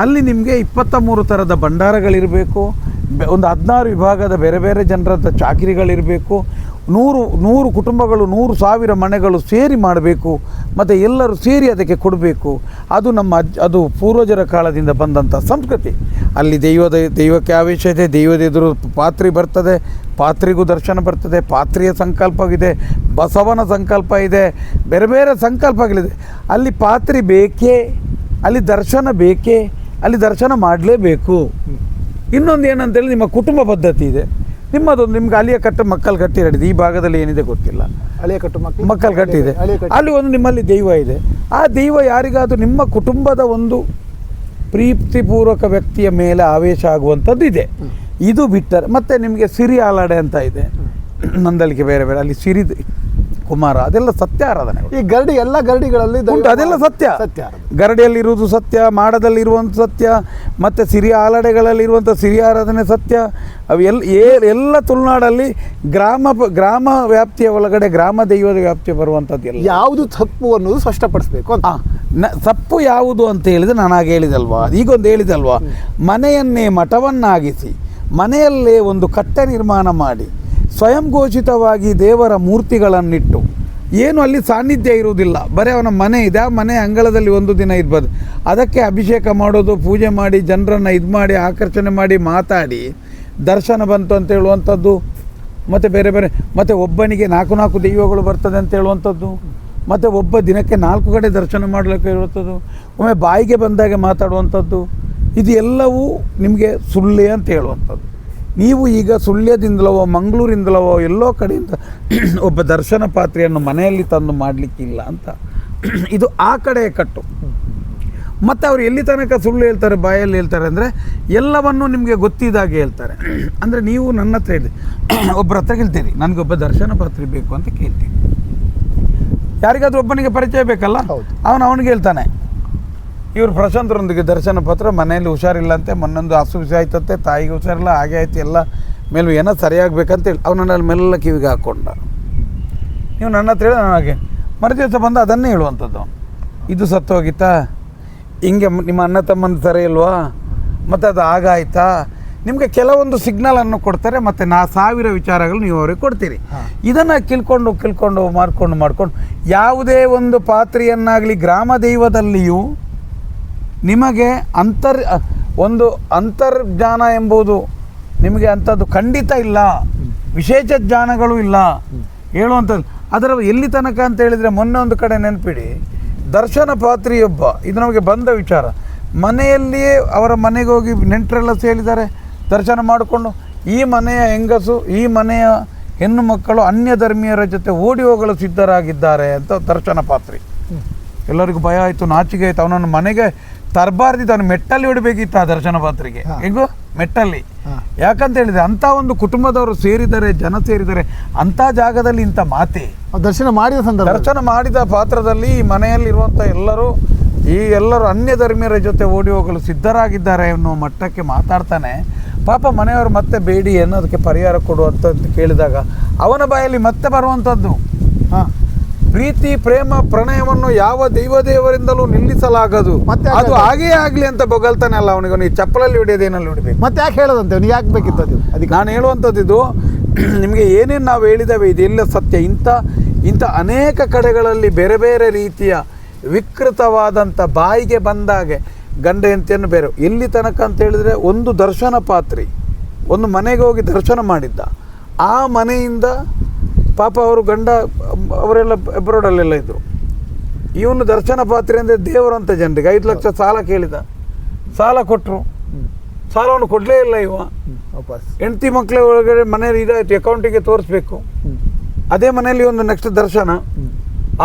Speaker 1: ಅಲ್ಲಿ ನಿಮಗೆ ಇಪ್ಪತ್ತ ಮೂರು ಥರದ ಭಂಡಾರಗಳಿರಬೇಕು ಒಂದು ಹದಿನಾರು ವಿಭಾಗದ ಬೇರೆ ಬೇರೆ ಜನರದ ಚಾಕರಿಗಳಿರಬೇಕು, ನೂರು ನೂರು ಕುಟುಂಬಗಳು, ನೂರು ಸಾವಿರ ಮನೆಗಳು ಸೇರಿ ಮಾಡಬೇಕು, ಮತ್ತು ಎಲ್ಲರೂ ಸೇರಿ ಅದಕ್ಕೆ ಕೊಡಬೇಕು. ಅದು ನಮ್ಮ ಅದು ಪೂರ್ವಜರ ಕಾಲದಿಂದ ಬಂದಂಥ ಸಂಸ್ಕೃತಿ. ಅಲ್ಲಿ ದೈವದ, ದೈವಕ್ಕೆ ಆವೇಶ ಇದೆ, ದೈವದ ಪಾತ್ರಿ ಬರ್ತದೆ ಪಾತ್ರಿಗೂ ದರ್ಶನ ಬರ್ತದೆ ಪಾತ್ರಿಯ ಸಂಕಲ್ಪವಿದೆ ಬಸವನ ಸಂಕಲ್ಪ ಇದೆ ಬೇರೆ ಬೇರೆ ಸಂಕಲ್ಪಗಳಿದೆ. ಅಲ್ಲಿ ಪಾತ್ರಿ ಬೇಕೇ ಅಲ್ಲಿ ದರ್ಶನ ಬೇಕೇ ಅಲ್ಲಿ ದರ್ಶನ ಮಾಡಲೇಬೇಕು. ಇನ್ನೊಂದು ಏನಂತೇಳಿ ನಿಮ್ಮ ಕುಟುಂಬ ಪದ್ಧತಿ ಇದೆ. ನಿಮ್ಮದೊಂದು ನಿಮ್ಗೆ ಅಲಿಯ ಕಟ್ಟ ಮಕ್ಕಳು ಕಟ್ಟಿ ಹಿಡಿದು ಈ ಭಾಗದಲ್ಲಿ ಏನಿದೆ ಗೊತ್ತಿಲ್ಲ.
Speaker 2: ಅಲಿಯ ಕಟ್ಟು ಮಕ್ಕಳು
Speaker 1: ಮಕ್ಕಳು ಕಟ್ಟಿದೆ ಅಲ್ಲಿ ಒಂದು ನಿಮ್ಮಲ್ಲಿ ದೈವ ಇದೆ. ಆ ದೈವ ಯಾರಿಗಾದರೂ ನಿಮ್ಮ ಕುಟುಂಬದ ಒಂದು ಪ್ರೀತಿಪೂರ್ವಕ ವ್ಯಕ್ತಿಯ ಮೇಲೆ ಆವೇಶ ಆಗುವಂಥದ್ದು ಇದೆ. ಇದು ಬಿಟ್ಟರೆ ಮತ್ತು ನಿಮಗೆ ಸಿರಿ ಆಲಾಡೆ ಅಂತ ಇದೆ. ನಂದಲಿಕೆ ಬೇರೆ ಬೇರೆ ಅಲ್ಲಿ ಸಿರಿ ಕುಮಾರ ಅದೆಲ್ಲ ಸತ್ಯ ಆರಾಧನೆ
Speaker 2: ಈ ಗರಡಿ ಎಲ್ಲ ಗರಡಿಗಳಲ್ಲಿ
Speaker 1: ಉಂಟು ಅದೆಲ್ಲ ಸತ್ಯ.
Speaker 2: ಸತ್ಯ.
Speaker 1: ಗರಡಿಯಲ್ಲಿರುವುದು ಸತ್ಯ ಮಾಡದಲ್ಲಿರುವಂಥ ಸತ್ಯ ಮತ್ತು ಸಿರಿ ಆಲಡೆಗಳಲ್ಲಿರುವಂಥ ಸಿರಿ ಆರಾಧನೆ ಸತ್ಯ. ಅವು ಎಲ್ಲ ಏ- ಎಲ್ಲ ತುಳುನಾಡಲ್ಲಿ ಗ್ರಾಮ ಗ್ರಾಮ ವ್ಯಾಪ್ತಿಯ ಒಳಗಡೆ ಗ್ರಾಮ ದೈವದ ವ್ಯಾಪ್ತಿಯ ಬರುವಂಥದ್ದು ಎಲ್ಲ.
Speaker 2: ಯಾವುದು ತಪ್ಪು ಅನ್ನೋದು ಸ್ಪಷ್ಟಪಡಿಸ್ಬೇಕು ಅಂತ.
Speaker 1: ನ ತಪ್ಪು ಯಾವುದು ಅಂತ ಹೇಳಿದ್ರೆ ನಾನು ಆಗ ಹೇಳಿದಲ್ವಾ? ಈಗೊಂದು ಹೇಳಿದಲ್ವಾ? ಮನೆಯನ್ನೇ ಮಠವನ್ನಾಗಿಸಿ ಮನೆಯಲ್ಲೇ ಒಂದು ಕಟ್ಟೆ ನಿರ್ಮಾಣ ಮಾಡಿ ಸ್ವಯಂ ಘೋಷಿತವಾಗಿ ದೇವರ ಮೂರ್ತಿಗಳನ್ನಿಟ್ಟು. ಏನು ಅಲ್ಲಿ ಸಾನ್ನಿಧ್ಯ ಇರುವುದಿಲ್ಲ. ಬರೀ ಅವನ ಮನೆ ಇದೆ. ಆ ಮನೆ ಅಂಗಳದಲ್ಲಿ ಒಂದು ದಿನ ಇರ್ಬೋದು. ಅದಕ್ಕೆ ಅಭಿಷೇಕ ಮಾಡೋದು, ಪೂಜೆ ಮಾಡಿ, ಜನರನ್ನು ಇದು ಮಾಡಿ, ಆಕರ್ಷಣೆ ಮಾಡಿ, ಮಾತಾಡಿ. ದರ್ಶನ ಬಂತು ಅಂತ ಹೇಳುವಂಥದ್ದು, ಮತ್ತು ಬೇರೆ ಬೇರೆ, ಮತ್ತು ಒಬ್ಬನಿಗೆ ನಾಲ್ಕು ನಾಲ್ಕು ದೈವಗಳು ಬರ್ತದೆ ಅಂತ ಹೇಳುವಂಥದ್ದು, ಮತ್ತು ಒಬ್ಬ ದಿನಕ್ಕೆ ನಾಲ್ಕು ಕಡೆ ದರ್ಶನ ಮಾಡಲಿಕ್ಕೆ ಇರುವಂಥದ್ದು, ಒಮ್ಮೆ ಬಾಯಿಗೆ ಬಂದಾಗೆ ಮಾತಾಡುವಂಥದ್ದು. ಇದು ಎಲ್ಲವೂ ನಿಮಗೆ ಸುಳ್ಳೆ ಅಂತ ಹೇಳುವಂಥದ್ದು. ನೀವು ಈಗ ಸುಳ್ಯದಿಂದಲವೋ ಮಂಗಳೂರಿಂದಲವೋ ಎಲ್ಲೋ ಕಡೆಯಿಂದ ಒಬ್ಬ ದರ್ಶನ ಪಾತ್ರೆಯನ್ನು ಮನೆಯಲ್ಲಿ ತಂದು ಮಾಡಲಿಕ್ಕಿಲ್ಲ ಅಂತ. ಇದು ಆ ಕಡೆಯ ಕಟ್ಟು. ಮತ್ತು ಅವ್ರು ಎಲ್ಲಿ ತನಕ ಸುಳ್ಳು ಹೇಳ್ತಾರೆ ಬಾಯಲ್ಲಿ ಹೇಳ್ತಾರೆ ಅಂದರೆ ಎಲ್ಲವನ್ನು ನಿಮಗೆ ಗೊತ್ತಿದ್ದಾಗೆ ಹೇಳ್ತಾರೆ. ಅಂದರೆ ನೀವು ನನ್ನ ಹತ್ರ ಇದೆ ಒಬ್ಬರ ಹತ್ರ ಕೇಳ್ತೀರಿ. ನನಗೊಬ್ಬ ದರ್ಶನ ಪಾತ್ರೆ ಬೇಕು ಅಂತ ಕೇಳ್ತೀನಿ ಯಾರಿಗಾದ್ರೂ ಒಬ್ಬನಿಗೆ ಪರಿಚಯ ಬೇಕಲ್ಲ?
Speaker 2: ಹೌದು.
Speaker 1: ಅವನು ಅವನಿಗೆ ಹೇಳ್ತಾನೆ. ಇವರು ಪ್ರಶಾಂತರೊಂದಿಗೆ ದರ್ಶನ ಪತ್ರ ಮನೆಯಲ್ಲಿ ಹುಷಾರಿಲ್ಲ ಅಂತೆ ಮೊನ್ನೊಂದು ಹಸು ಬಿಸಿ ಆಯ್ತಂತೆ ತಾಯಿಗೆ ಹುಷಾರಿಲ್ಲ ಹಾಗೆ ಆಯ್ತು ಎಲ್ಲ ಮೇಲೆ ಏನೋ ಸರಿಯಾಗಬೇಕಂತೇಳಿ ಅವನನ್ನ ಅಲ್ಲಿ ಮೆಲ್ಲ ಕಿವಿಗೆ ಹಾಕ್ಕೊಂಡ ನೀವು ನನ್ನ ಹತ್ರ ಹೇಳಿ ಹಾಗೆ. ಮರುದಿವಸ ಬಂದು ಅದನ್ನೇ ಹೇಳುವಂಥದ್ದು. ಇದು ಸತ್ತೋಗಿತ್ತಾ? ಹಿಂಗೆ ನಿಮ್ಮ ಅಣ್ಣ ತಮ್ಮಂದು ಸರಿ ಇಲ್ವಾ? ಮತ್ತು ಅದು ಆಗಾಯ್ತಾ? ನಿಮಗೆ ಕೆಲವೊಂದು ಸಿಗ್ನಲನ್ನು ಕೊಡ್ತಾರೆ ಮತ್ತು ನಾ ಸಾವಿರ ವಿಚಾರಗಳು ನೀವು ಅವ್ರಿಗೆ ಕೊಡ್ತೀರಿ. ಇದನ್ನು ಕಿಲ್ಕೊಂಡು ಕಿಲ್ಕೊಂಡು ಮಾಡ್ಕೊಂಡು ಮಾಡ್ಕೊಂಡು ಯಾವುದೇ ಒಂದು ಪಾತ್ರೆಯನ್ನಾಗಲಿ ಗ್ರಾಮ ದೈವದಲ್ಲಿಯೂ ನಿಮಗೆ ಅಂತರ್ ಒಂದು ಅಂತರ್ಜ್ಞಾನ ಎಂಬುದು ನಿಮಗೆ ಅಂಥದ್ದು ಖಂಡಿತ ಇಲ್ಲ. ವಿಶೇಷ ಜ್ಞಾನಗಳು ಇಲ್ಲ. ಹೇಳುವಂಥದ್ದು. ಅದರ ಎಲ್ಲಿ ತನಕ ಅಂತ ಹೇಳಿದರೆ ಮೊನ್ನೆ ಒಂದು ಕಡೆ ನೆನಪಿಡಿ. ದರ್ಶನ ಪಾತ್ರಿಯೊಬ್ಬ, ಇದು ನಮಗೆ ಬಂದ ವಿಚಾರ. ಮನೆಯಲ್ಲಿಯೇ ಅವರ ಮನೆಗೆ ಹೋಗಿ ನೆಂಟರೆಲ್ಲ ಸೇರಿದ್ದಾರೆ, ದರ್ಶನ ಮಾಡಿಕೊಂಡು, ಈ ಮನೆಯ ಹೆಂಗಸು, ಈ ಮನೆಯ ಹೆಣ್ಣು ಮಕ್ಕಳು ಅನ್ಯ ಧರ್ಮೀಯರ ಜೊತೆ ಓಡಿ ಹೋಗಲು ಸಿದ್ಧರಾಗಿದ್ದಾರೆ ಅಂತ ದರ್ಶನ ಪಾತ್ರಿ. ಎಲ್ಲರಿಗೂ ಭಯ ಆಯಿತು, ನಾಚಿಕೆ ಆಯಿತು. ಅವನನ್ನು ಮನೆಗೆ ತರಬಾರ್ದಿತ್ತು ಅವನು ಮೆಟ್ಟಲ್ಲಿ ಹೊಡಿಬೇಕಿತ್ತು ಆ ದರ್ಶನ ಪಾತ್ರಿಗೆ. ಹೆಂಗು? ಮೆಟ್ಟಲ್ಲಿ. ಯಾಕಂತ ಹೇಳಿದ್ರೆ ಅಂತ ಒಂದು ಕುಟುಂಬದವರು ಸೇರಿದರೆ ಜನ ಸೇರಿದರೆ ಅಂತ ಜಾಗದಲ್ಲಿ ಇಂಥ ಮಾತೆ.
Speaker 2: ದರ್ಶನ ಮಾಡಿದ ಸಂದರ್ಭ
Speaker 1: ದರ್ಶನ ಮಾಡಿದ ಪಾತ್ರದಲ್ಲಿ ಈ ಮನೆಯಲ್ಲಿರುವಂಥ ಎಲ್ಲರೂ ಈ ಎಲ್ಲರೂ ಅನ್ಯ ಧರ್ಮೀಯರ ಜೊತೆ ಓಡಿ ಹೋಗಲು ಸಿದ್ಧರಾಗಿದ್ದಾರೆ ಎನ್ನುವ ಮಟ್ಟಕ್ಕೆ ಮಾತಾಡ್ತಾನೆ. ಪಾಪ ಮನೆಯವರು ಮತ್ತೆ ಬೇಡಿ ಅನ್ನೋದಕ್ಕೆ ಪರಿಹಾರ ಕೊಡುವಂಥದ್ದು ಕೇಳಿದಾಗ ಅವನ ಬಾಯಲ್ಲಿ ಮತ್ತೆ ಬರುವಂಥದ್ದು. ಪ್ರೀತಿ ಪ್ರೇಮ ಪ್ರಣಯವನ್ನು ಯಾವ ದೈವ ದೇವರಿಂದಲೂ ನಿಲ್ಲಿಸಲಾಗದು.
Speaker 2: ಮತ್ತೆ
Speaker 1: ಅದು ಹಾಗೇ ಆಗಲಿ ಅಂತ ಬೊಗಲ್ತಾನೆ ಅಲ್ಲ ಅವನಿಗೆ. ನೀವು ಚಪ್ಪಲಲ್ಲಿ ಹೊಡೆಯೋದೇನಲ್ಲಿ ಹೊಡಿಬೇಕು
Speaker 2: ಮತ್ತೆ ಯಾಕೆ ಹೇಳೋದಂತೆ? ನೀವು ಯಾಕೆ ಬೇಕಿತ್ತು ಅದು? ಅದಕ್ಕೆ.
Speaker 1: ನಾನು ಹೇಳುವಂಥದ್ದು ಇದು ನಿಮಗೆ ಏನೇನು ನಾವು ಹೇಳಿದ್ದೇವೆ ಇದೆಲ್ಲ ಸತ್ಯ. ಇಂಥ ಇಂಥ ಅನೇಕ ಕಡೆಗಳಲ್ಲಿ ಬೇರೆ ಬೇರೆ ರೀತಿಯ ವಿಕೃತವಾದಂಥ ಬಾಯಿಗೆ ಬಂದಾಗೆ ಗಂಡ ಹೆಂಡತಿಯನ್ನು ಬೇರೆ. ಎಲ್ಲಿ ತನಕ ಅಂತ ಹೇಳಿದರೆ ಒಂದು ದರ್ಶನ ಪಾತ್ರಿ ಒಂದು ಮನೆಗೆ ಹೋಗಿ ದರ್ಶನ ಮಾಡಿದ್ದ. ಆ ಮನೆಯಿಂದ ಪಾಪ ಅವರು ಗಂಡ ಅವರೆಲ್ಲ ಅಬ್ರೋಡಲ್ಲೆಲ್ಲ ಇದ್ದರು ಇವನು ದರ್ಶನ ಪಾತ್ರೆ ಅಂದರೆ ದೇವರು ಅಂತ ಜನರಿಗೆ. ಐದು ಲಕ್ಷ ಸಾಲ ಕೇಳಿದ. ಸಾಲ ಕೊಟ್ಟರು ಸಾಲವನ್ನು ಕೊಡಲೇ ಇಲ್ಲ ಇವ.
Speaker 2: ವಾಪಸ್.
Speaker 1: ಹೆಂಡತಿ ಮಕ್ಕಳ ಒಳಗಡೆ ಮನೆಯಲ್ಲಿ ಇದಾಯಿತು ಅಕೌಂಟಿಗೆ ತೋರಿಸ್ಬೇಕು. ಅದೇ ಮನೆಯಲ್ಲಿ ಒಂದು ನೆಕ್ಸ್ಟ್ ದರ್ಶನ.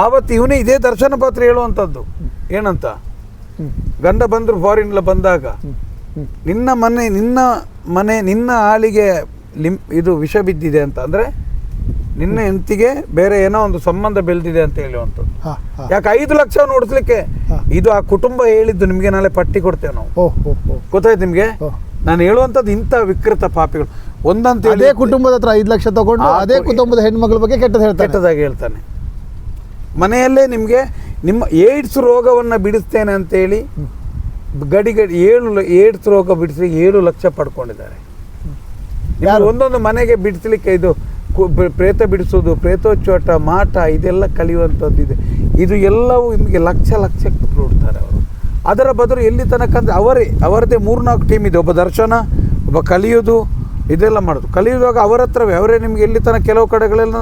Speaker 1: ಆವತ್ತು ಇವನೇ ಇದೇ ದರ್ಶನ ಪಾತ್ರೆ ಹೇಳುವಂಥದ್ದು ಏನಂತ. ಗಂಡ ಬಂದರು ಫಾರಿನ್ಲ ಬಂದಾಗ. ನಿನ್ನ ಮನೆ ನಿನ್ನ ಮನೆ ನಿನ್ನ ಆಳಿಗೆ ಲಿಮ್ ಇದು ವಿಷ ಬಿದ್ದಿದೆ ಅಂತ. ಅಂದರೆ ನಿನ್ನ ಹೆಂಡತಿಗೆ ಬೇರೆ ಏನೋ ಒಂದು ಸಂಬಂಧ ಬೆಳೆದಿದೆ ಅಂತ ಹೇಳುವಂಥದ್ದು
Speaker 2: ಹಾ, ಹಾ.
Speaker 1: ಯಾಕೆ ಐದು ಲಕ್ಷ ನೋಡಿಸ್ಲಿಕ್ಕೆ? ಇದು ಆ ಕುಟುಂಬ ಹೇಳಿದ್ದು ನಿಮಗೆ ನಾಳೆ ಪಟ್ಟಿ ಕೊಡ್ತೇವೆ ನಾವು. ಗೊತ್ತಾಯ್ತು ನಿಮಗೆ. ನಾನು ಹೇಳುವಂಥದ್ದು ಇಂಥ ವಿಕೃತ ಪಾಪಿಗಳು. ಒಂದಂತ
Speaker 2: ಅದೇ ಕುಟುಂಬದ ಹತ್ರ ಐದು ಲಕ್ಷ ತಗೊಂಡು ಅದೇ ಕುಟುಂಬದ ಹೆಣ್ಮಕ್ಳ ಬಗ್ಗೆ ಕೆಟ್ಟದ್ದು ಹೇಳ್ತಾರೆ
Speaker 1: ಕೆಟ್ಟದಾಗಿ ಹೇಳ್ತಾನೆ. ಮನೆಯಲ್ಲೇ ನಿಮಗೆ ನಿಮ್ಮ ಏಡ್ಸ್ ರೋಗವನ್ನು ಬಿಡಿಸ್ತೇನೆ ಅಂತೇಳಿ ಗಡಿ ಗಡಿ ಏಳು ಏಡ್ಸ್ ರೋಗ ಬಿಡಿಸಿ ಏಳು ಲಕ್ಷ ಪಡ್ಕೊಂಡಿದ್ದಾರೆ? ಒಂದೊಂದು ಮನೆಗೆ ಬಿಡಿಸ್ಲಿಕ್ಕೆ ಇದು ಪ್ರೇತ ಬಿಡಿಸೋದು ಪ್ರೇತೋಚ್ಚಾಟ ಮಾಟ, ಇದೆಲ್ಲ ಕಲಿಯುವಂಥದ್ದು ಇದೆ. ಇದು ಎಲ್ಲವೂ ನಿಮಗೆ ಲಕ್ಷ ಲಕ್ಷ ಕೊಡ್ತಾರೆ ಅವರು. ಅದರ ಬದಲು ಎಲ್ಲಿ ತನಕ ಅಂದರೆ ಅವರೇ ಅವರದೇ ಮೂರ್ನಾಲ್ಕು ಟೀಮ್ ಇದೆ. ಒಬ್ಬ ದರ್ಶನ, ಒಬ್ಬ ಕಲಿಯೋದು, ಇದೆಲ್ಲ ಮಾಡೋದು. ಕಲಿಯುವಾಗ ಅವರ ಹತ್ರವೇ, ಅವರೇ ನಿಮಗೆ ಎಲ್ಲಿ ತನಕ ಕೆಲವು ಕಡೆಗಳೆಲ್ಲ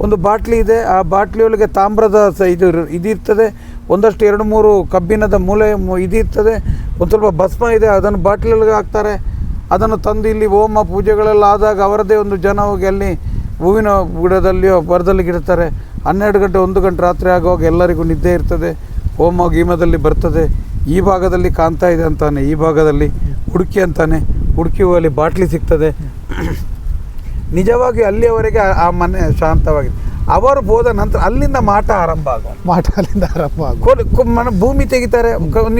Speaker 1: ಒಂದು- ಬಾಟ್ಲಿ ಇದೆ. ಆ ಬಾಟ್ಲಿ ಒಳಗೆ ತಾಮ್ರದ ಇದು ಇದಿರ್ತದೆ ಒಂದಷ್ಟು ಎರಡು ಮೂರು ಕಬ್ಬಿಣದ ಮೂಲೆ ಇದಿರ್ತದೆ ಒಂದು ಸ್ವಲ್ಪ ಭಸ್ಮ ಇದೆ, ಅದನ್ನು ಬಾಟ್ಲಿಯೊಳಗೆ ಹಾಕ್ತಾರೆ. ಅದನ್ನು ತಂದು ಇಲ್ಲಿ ಹೋಮ ಪೂಜೆಗಳೆಲ್ಲ ಆದಾಗ ಅವರದೇ ಒಂದು ಜನ ಹೋಗಿ ಅಲ್ಲಿ ಹೂವಿನ ಗಿಡದಲ್ಲಿಯೋ ಬರದಲ್ಲಿ ಗಿಡ್ತಾರೆ. ಹನ್ನೆರಡು ಗಂಟೆ ಒಂದು ಗಂಟೆ ರಾತ್ರಿ ಆಗುವಾಗ ಎಲ್ಲರಿಗೂ ನಿದ್ದೆ ಇರ್ತದೆ. ಹೋಮ ಗೀಮದಲ್ಲಿ ಬರ್ತದೆ. ಈ ಭಾಗದಲ್ಲಿ ಕಾಣ್ತಾ ಇದೆ ಅಂತಾನೆ ಈ ಭಾಗದಲ್ಲಿ ಹುಡುಕಿ ಅಂತಾನೆ. ಹುಡುಕಿ ಅಲ್ಲಿ ಬಾಟ್ಲಿ ಸಿಗ್ತದೆ. ನಿಜವಾಗಿ ಅಲ್ಲಿಯವರೆಗೆ ಆ- ಮನೆ ಶಾಂತವಾಗಿದೆ. ಅವರು ಹೋದ ನಂತರ ಅಲ್ಲಿಂದ ಮಾಟ ಆರಂಭ ಆಗ
Speaker 2: ಮಾಟ ಅಲ್ಲಿಂದ ಆರಂಭ ಆಗ
Speaker 1: ಮನ ಭೂಮಿ ತೆಗಿತಾರೆ.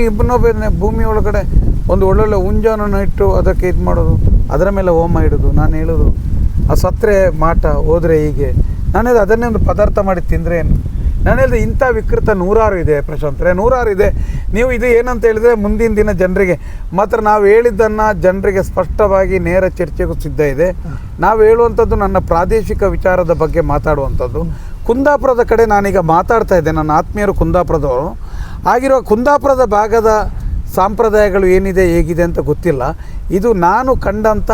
Speaker 1: ಇನ್ನೊಬ್ಬನೇ ಭೂಮಿ ಒಳಗಡೆ ಒಂದು ಒಳ್ಳೊಳ್ಳೆ ಹುಂಜಾನನ್ನು ಇಟ್ಟು ಅದಕ್ಕೆ ಇದು ಮಾಡೋದು. ಅದರ ಮೇಲೆ ಹೋಮ ಇಡೋದು. ನಾನು ಹೇಳೋದು ಆ ಸತ್ರೆ ಮಾಟ ಹೋದರೆ ಹೀಗೆ. ನಾನು ಹೇಳಿದೆ ಅದನ್ನೇ ಒಂದು ಪದಾರ್ಥ ಮಾಡಿ ತಿಂದರೆ ಏನು? ನಾನು ಹೇಳ್ದೆ ಇಂಥ ವಿಕೃತ ನೂರಾರು ಇದೆ ಪ್ರಶಾಂತ್ರೆ ನೂರಾರು ಇದೆ. ನೀವು ಇದು ಏನಂತ ಹೇಳಿದರೆ ಮುಂದಿನ ದಿನ ಜನರಿಗೆ, ಮಾತ್ರ ನಾವು ಹೇಳಿದ್ದನ್ನು ಜನರಿಗೆ ಸ್ಪಷ್ಟವಾಗಿ ನೇರ ಚರ್ಚೆಗೂ ಸಿದ್ಧ ಇದೆ. ನಾವು ಹೇಳುವಂಥದ್ದು ನನ್ನ ಪ್ರಾದೇಶಿಕ ವಿಚಾರದ ಬಗ್ಗೆ ಮಾತಾಡುವಂಥದ್ದು. ಕುಂದಾಪುರದ ಕಡೆ ನಾನೀಗ ಮಾತಾಡ್ತಾ ಇದ್ದೆ, ನನ್ನ ಆತ್ಮೀಯರು ಕುಂದಾಪುರದವರು. ಆಗಿರುವ ಕುಂದಾಪುರದ ಭಾಗದ ಸಾಂಪ್ರದಾಯಗಳು ಏನಿದೆ, ಹೇಗಿದೆ ಅಂತ ಗೊತ್ತಿಲ್ಲ. ಇದು ನಾನು ಕಂಡಂಥ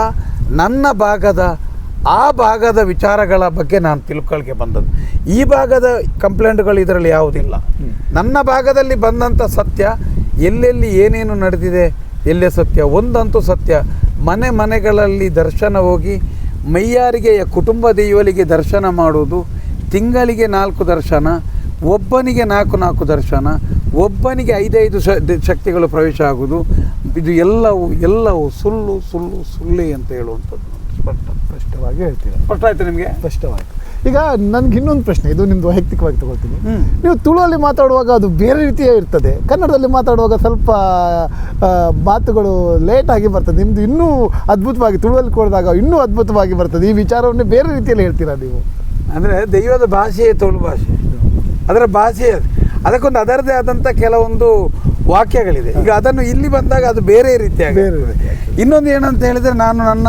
Speaker 1: ನನ್ನ ಭಾಗದ ಆ ಭಾಗದ ವಿಚಾರಗಳ ಬಗ್ಗೆ ನಾನು ತಿಳ್ಕೊಳ್ಳಿಕ್ಕೆ ಬಂದದ್ದು. ಈ ಭಾಗದ ಕಂಪ್ಲೇಂಟ್ಗಳು ಇದರಲ್ಲಿ ಯಾವುದಿಲ್ಲ. ನನ್ನ ಭಾಗದಲ್ಲಿ ಬಂದಂಥ ಸತ್ಯ, ಎಲ್ಲೆಲ್ಲಿ ಏನೇನು ನಡೆದಿದೆ, ಎಲ್ಲೇ ಸತ್ಯ, ಒಂದಂತೂ ಸತ್ಯ. ಮನೆ ಮನೆಗಳಲ್ಲಿ ದರ್ಶನ ಹೋಗಿ, ಮೈಯಾರಿಗೆಯ ಕುಟುಂಬ ದೇವರಿಗೆ ದರ್ಶನ ಮಾಡುವುದು, ತಿಂಗಳಿಗೆ ನಾಲ್ಕು ದರ್ಶನ, ಒಬ್ಬನಿಗೆ ನಾಲ್ಕು ನಾಲ್ಕು ದರ್ಶನ, ಒಬ್ಬನಿಗೆ ಐದೈದು ಶಕ್ತಿಗಳು ಪ್ರವೇಶ ಆಗುವುದು. ಇದು ಎಲ್ಲವೂ ಎಲ್ಲವೂ ಸುಳ್ಳು ಸುಳ್ಳು, ಸುಳ್ಳಿ ಅಂತ ಹೇಳುವಂಥದ್ದು. ಸ್ಪಷ್ಟ
Speaker 2: ಸ್ಪಷ್ಟವಾಗಿ ಹೇಳ್ತೀರಾ
Speaker 1: ಸ್ಪಷ್ಟ ಆಯ್ತು ನಿಮಗೆ?
Speaker 2: ಸ್ಪಷ್ಟವಾಯಿತು. ಈಗ ನನ್ಗೆ ಇನ್ನೊಂದು ಪ್ರಶ್ನೆ ಇದು ನಿಮ್ದು ವೈಯಕ್ತಿಕವಾಗಿ ತಗೊಳ್ತೀನಿ. ನೀವು ತುಳುವಲ್ಲಿ ಮಾತಾಡುವಾಗ ಅದು ಬೇರೆ ರೀತಿಯೇ ಇರ್ತದೆ. ಕನ್ನಡದಲ್ಲಿ ಮಾತಾಡುವಾಗ ಸ್ವಲ್ಪ ಮಾತುಗಳು ಲೇಟಾಗಿ ಬರ್ತದೆ. ನಿಮ್ದು ಇನ್ನೂ ಅದ್ಭುತವಾಗಿ ತುಳುವಲ್ಲಿ ಕೊಡಿದಾಗ ಇನ್ನೂ ಅದ್ಭುತವಾಗಿ ಬರ್ತದೆ. ಈ ವಿಚಾರವನ್ನೇ ಬೇರೆ ರೀತಿಯಲ್ಲಿ ಹೇಳ್ತೀರಾ ನೀವು?
Speaker 1: ಅಂದರೆ ದೈವದ ಭಾಷೆಯೇ ತುಳು ಭಾಷೆ. ಅದರ ಭಾಷೆ ಅದು. ಅದಕ್ಕೊಂದು ಅದರದೇ ಆದಂಥ ಕೆಲವೊಂದು ವಾಕ್ಯಗಳಿದೆ. ಈಗ ಅದನ್ನು ಇಲ್ಲಿ ಬಂದಾಗ ಅದು ಬೇರೆ ರೀತಿಯಾಗಿ
Speaker 2: ಬೇರೆ ರೀತಿಯಾಗಿ.
Speaker 1: ಇನ್ನೊಂದು ಏನಂತ ಹೇಳಿದ್ರೆ ನಾನು ನನ್ನ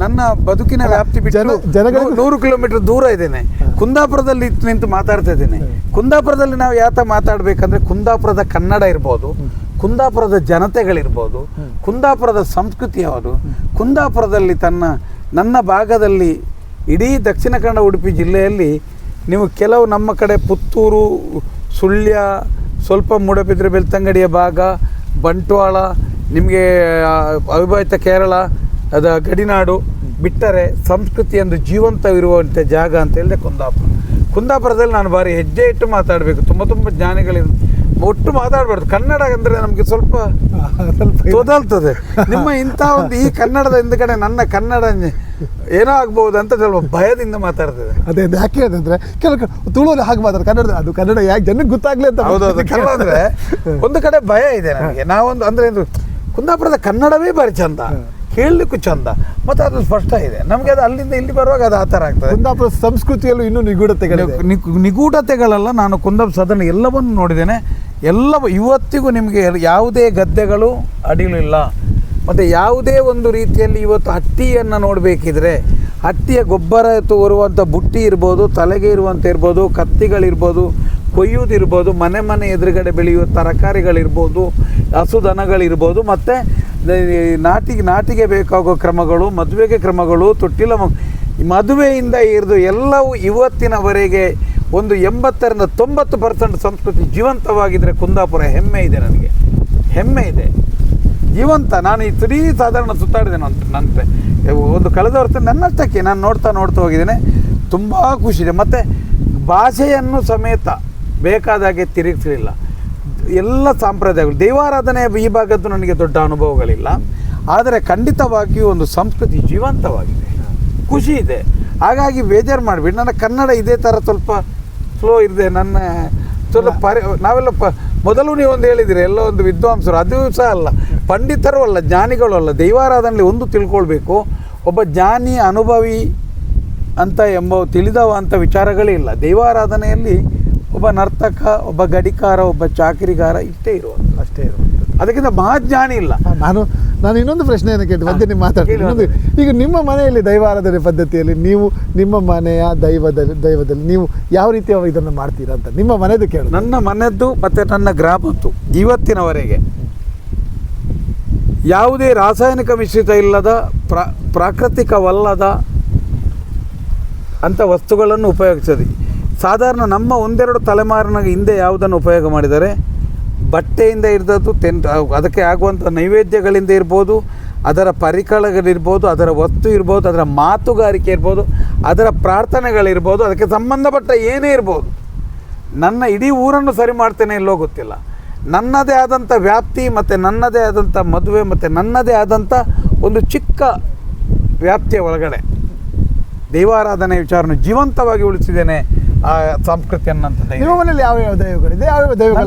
Speaker 1: ನನ್ನ ಬದುಕಿನ ವ್ಯಾಪ್ತಿ ಬಿಟ್ಟು
Speaker 2: ಜನ- ಜನಗಳಿಗೆ-
Speaker 1: ನೂ- ನೂರು ಕಿಲೋಮೀಟರ್ ದೂರ ಇದ್ದೇನೆ. ಕುಂದಾಪುರದಲ್ಲಿ ನಿಂತು ಮಾತಾಡ್ತಾ ಇದ್ದೇನೆ. ಕುಂದಾಪುರದಲ್ಲಿ ನಾವು ಯಾತ ಮಾತಾಡ್ಬೇಕಂದ್ರೆ ಕುಂದಾಪುರದ ಕನ್ನಡ ಇರ್ಬೋದು ಕುಂದಾಪುರದ ಜನತೆಗಳಿರ್ಬೋದು ಕುಂದಾಪುರದ ಸಂಸ್ಕೃತಿ ಯಾವುದು ಕುಂದಾಪುರದಲ್ಲಿ ತನ್ನ ನನ್ನ ಭಾಗದಲ್ಲಿ ಇಡೀ ದಕ್ಷಿಣ ಕನ್ನಡ ಉಡುಪಿ ಜಿಲ್ಲೆಯಲ್ಲಿ ನೀವು ಕೆಲವು ನಮ್ಮ ಕಡೆ ಪುತ್ತೂರು ಸುಳ್ಯ ಸ್ವಲ್ಪ ಮೂಡಬಿದ್ರೆ ಬೆಳ್ತಂಗಡಿಯ ಭಾಗ ಬಂಟ್ವಾಳ ನಿಮಗೆ ಅವಿಭಾವಿತ ಕೇರಳ ಅದ ಗಡಿನಾಡು ಬಿಟ್ಟರೆ ಸಂಸ್ಕೃತಿ ಒಂದು ಜೀವಂತವಿರುವಂಥ ಜಾಗ ಅಂತ ಹೇಳಿದ್ರೆ ಕುಂದಾಪುರ. ಕುಂದಾಪುರದಲ್ಲಿ ನಾನು ಭಾರಿ ಹೆಜ್ಜೆ ಇಟ್ಟು ಮಾತಾಡಬೇಕು. ತುಂಬ ತುಂಬ ಜ್ಞಾನಿಗಳಿಂದ ಒಟ್ಟು ಮಾತಾಡಬಾರ್ದು. ಕನ್ನಡ ಅಂದರೆ ನಮಗೆ ಸ್ವಲ್ಪ
Speaker 2: ಸ್ವಲ್ಪ
Speaker 1: ತೊದಲ್ತದೆ. ನಿಮ್ಮ ಇಂಥ ಒಂದು ಈ ಕನ್ನಡದ ಹಿಂದ್ಗಡೆ ನನ್ನ ಕನ್ನಡ ಏನೋ ಆಗ್ಬೋದು ಅಂತ ಸ್ವಲ್ಪ ಭಯದಿಂದ ಮಾತಾಡ್ತದೆ.
Speaker 2: ಅದೇ ಯಾಕೆ ಹೇಳಿದ್ರೆ ಕೆಲವು ತುಳುವಲ್ಲಿ ಹಾಗೆ ಮಾತಾಡ ಕನ್ನಡ ಅದು ಕನ್ನಡ ಯಾಕೆ ಜನಕ್ಕೆ ಗೊತ್ತಾಗ್ಲಿ ಅಂತ
Speaker 1: ಹೌದು ಕನ್ನಡ ಅಂದರೆ ಒಂದು ಕಡೆ ಭಯ ಇದೆ ನನಗೆ ನಾವೊಂದು ಅಂದರೆ ಕುಂದಾಪುರದ ಕನ್ನಡವೇ ಭಾರಿ ಚಂದ. ಕೇಳಲಿಕ್ಕೂ ಚಂದ. ಮತ್ತು ಅದು ಸ್ಪಷ್ಟ ಇದೆ. ನಮಗೆ ಅದು ಅಲ್ಲಿಂದ ಇಲ್ಲಿ ಬರುವಾಗ ಅದು ಆ ಥರ ಆಗ್ತದೆ.
Speaker 2: ಕುಂದಾಪುರ ಸಂಸ್ಕೃತಿಯಲ್ಲೂ ಇನ್ನೂ ನಿಗೂಢತೆಗಳು
Speaker 1: ನಿಗೂಢತೆಗಳೆಲ್ಲ ನಿಗೂಢತೆಗಳಲ್ಲ ನಾನು ಕುಂದಾಪುರ ಸದನ ಎಲ್ಲವನ್ನು ನೋಡಿದ್ದೇನೆ. ಎಲ್ಲ ಇವತ್ತಿಗೂ ನಿಮಗೆ ಯಾವುದೇ ಗದ್ದೆಗಳು ಅಡಿಲಿಲ್ಲ. ಮತ್ತು ಯಾವುದೇ ಒಂದು ರೀತಿಯಲ್ಲಿ ಇವತ್ತು ಹಟ್ಟಿಯನ್ನು ನೋಡಬೇಕಿದ್ರೆ ಹಟ್ಟಿಯ ಗೊಬ್ಬರ ತೋರುವಂಥ ಬುಟ್ಟಿ ಇರ್ಬೋದು ತಲೆಗೆ ಇರುವಂಥ ಇರ್ಬೋದು ಕತ್ತಿಗಳಿರ್ಬೋದು ಕೊಯ್ಯೋದಿರ್ಬೋದು ಮನೆ ಮನೆ ಎದುರುಗಡೆ ಬೆಳೆಯುವ ತರಕಾರಿಗಳಿರ್ಬೋದು ಹಸು ದನಗಳಿರ್ಬೋದು ಮತ್ತು ನಾಟಿಗೆ ನಾಟಿಗೆ ಬೇಕಾಗೋ ಕ್ರಮಗಳು, ಮದುವೆಗೆ ಕ್ರಮಗಳು, ತೊಟ್ಟಿಲ ಮದುವೆಯಿಂದ ಹಿಡಿದು ಎಲ್ಲವೂ ಇವತ್ತಿನವರೆಗೆ ಒಂದು ಎಂಬತ್ತರಿಂದ ತೊಂಬತ್ತು ಪರ್ಸೆಂಟ್ ಸಂಸ್ಕೃತಿ ಜೀವಂತವಾಗಿದ್ದರೆ ಕುಂದಾಪುರ ಹೆಮ್ಮೆ ಇದೆ ನನಗೆ. ಹೆಮ್ಮೆ ಇದೆ. ಜೀವಂತ. ನಾನು ಈ ತುಡೀ ಸಾಧಾರಣ ಸುತ್ತಾಡಿದೆ ನನ್ನ ಒಂದು ಕಳೆದ ವರ್ಷ ನನ್ನಷ್ಟಕ್ಕೆ ನಾನು ನೋಡ್ತಾ ನೋಡ್ತಾ ಹೋಗಿದ್ದೇನೆ. ತುಂಬ ಖುಷಿ ಇದೆ. ಮತ್ತು ಭಾಷೆಯನ್ನು ಸಮೇತ ಬೇಕಾದಾಗೆ ತಿರುಗಿಸಲಿಲ್ಲ. ಎಲ್ಲ ಸಾಂಪ್ರದಾಯಗಳು. ದೈವಾರಾಧನೆ ಈ ಭಾಗದ್ದು ನನಗೆ ದೊಡ್ಡ ಅನುಭವಗಳಿಲ್ಲ. ಆದರೆ ಖಂಡಿತವಾಗಿಯೂ ಒಂದು ಸಂಸ್ಕೃತಿ ಜೀವಂತವಾಗಿದೆ. ಖುಷಿ ಇದೆ. ಹಾಗಾಗಿ ಬೇಜಾರು ಮಾಡಬೇಡಿ. ನನ್ನ ಕನ್ನಡ ಇದೇ ಥರ ಸ್ವಲ್ಪ ಸ್ಲೋ ಇದೆ ನನ್ನ ಸ್ವಲ್ಪ ಪರಿ, ನಾವೆಲ್ಲ ಪ, ಮೊದಲು ನೀವು ಒಂದು ಹೇಳಿದಿರಿ, ಎಲ್ಲ ಒಂದು ವಿದ್ವಾಂಸರು, ಅದು ಸಹ ಅಲ್ಲ. ಪಂಡಿತರು ಅಲ್ಲ, ಜ್ಞಾನಿಗಳು ಅಲ್ಲ. ದೈವಾರಾಧನೆಯಲ್ಲಿ ಒಂದು ತಿಳ್ಕೊಳ್ಬೇಕು. ಒಬ್ಬ ಜ್ಞಾನಿ ಅನುಭವಿ ಅಂತ ಎಂಬ, ತಿಳಿದವ ಅಂತ ವಿಚಾರಗಳೇ ಇಲ್ಲ. ದೈವಾರಾಧನೆಯಲ್ಲಿ ಒಬ್ಬ ನರ್ತಕ ಒಬ್ಬ ಗಡಿಕಾರ ಒಬ್ಬ ಚಾಕರಿಗಾರ ಇಷ್ಟೇ ಇರುವಂಥ
Speaker 2: ಅಷ್ಟೇ ಇರುವಂಥದ್ದು.
Speaker 1: ಅದಕ್ಕಿಂತ ಮಹಾಜ್ಞಾನಿ ಇಲ್ಲ.
Speaker 2: ನಾನು ನಾನು ಇನ್ನೊಂದು ಪ್ರಶ್ನೆಯನ್ನು ಕೇಳಿ ಮತ್ತೆ ನೀವು ಮಾತಾಡ್ತೀನಿ. ಇನ್ನೊಂದು ಈಗ ನಿಮ್ಮ ಮನೆಯಲ್ಲಿ ದೈವಾರಾಧನೆ ಪದ್ಧತಿಯಲ್ಲಿ ನೀವು ನಿಮ್ಮ ಮನೆಯ ದೈವದಲ್ಲಿ ದೈವದಲ್ಲಿ ನೀವು ಯಾವ ರೀತಿಯ ಇದನ್ನು ಮಾಡ್ತೀರಾ ಅಂತ ನಿಮ್ಮ ಮನೆಯದು ಕೇಳಿ.
Speaker 1: ನನ್ನ ಮನೆಯದ್ದು ಮತ್ತು ನನ್ನ ಗ್ರಾಮದ್ದು ಇವತ್ತಿನವರೆಗೆ. ಯಾವುದೇ ರಾಸಾಯನಿಕ ಮಿಶ್ರಿತ ಇಲ್ಲದ ಪ್ರಾ ಪ್ರಾಕೃತಿಕವಲ್ಲದ ಅಂಥ ವಸ್ತುಗಳನ್ನು ಉಪಯೋಗಿಸದೆ ಸಾಧಾರಣ ನಮ್ಮ ಒಂದೆರಡು ತಲೆಮಾರಿನ ಹಿಂದೆ ಯಾವುದನ್ನು ಉಪಯೋಗ ಮಾಡಿದರೆ ಬಟ್ಟೆಯಿಂದ ಇರ್ದದ್ದು ತೆನ್, ಅದಕ್ಕೆ ಆಗುವಂಥ ನೈವೇದ್ಯಗಳಿಂದ ಇರ್ಬೋದು, ಅದರ ಪರಿಕರಗಳಿರ್ಬೋದು ಅದರ ವಸ್ತು ಇರ್ಬೋದು, ಅದರ ಮಾತುಗಾರಿಕೆ ಇರ್ಬೋದು, ಅದರ ಪ್ರಾರ್ಥನೆಗಳಿರ್ಬೋದು, ಅದಕ್ಕೆ ಸಂಬಂಧಪಟ್ಟ ಏನೇ ಇರ್ಬೋದು. ನನ್ನ ಇಡೀ ಊರನ್ನು ಸರಿ ಮಾಡ್ತೇನೆ ಇಲ್ಲೋ ಗೊತ್ತಿಲ್ಲ. ನನ್ನದೇ ಆದಂಥ ವ್ಯಾಪ್ತಿ ಮತ್ತು ನನ್ನದೇ ಆದಂಥ ಮದುವೆ ಮತ್ತು ನನ್ನದೇ ಆದಂಥ ಒಂದು ಚಿಕ್ಕ ವ್ಯಾಪ್ತಿಯ ಒಳಗಡೆ ದೈವಾರಾಧನೆ ವಿಚಾರನ ಜೀವಂತವಾಗಿ ಉಳಿಸಿದ್ದೇನೆ. ಆ ಸಂಸ್ಕೃತಿ ಅನ್ನಂಥದ್ದು
Speaker 2: ನಿಮ್ಮ ಮನೇಲಿ ಯಾವ ಯಾವ ದೈವಗಳಿದೆ? ಯಾವ ಯಾವ ದೈವಗಳ?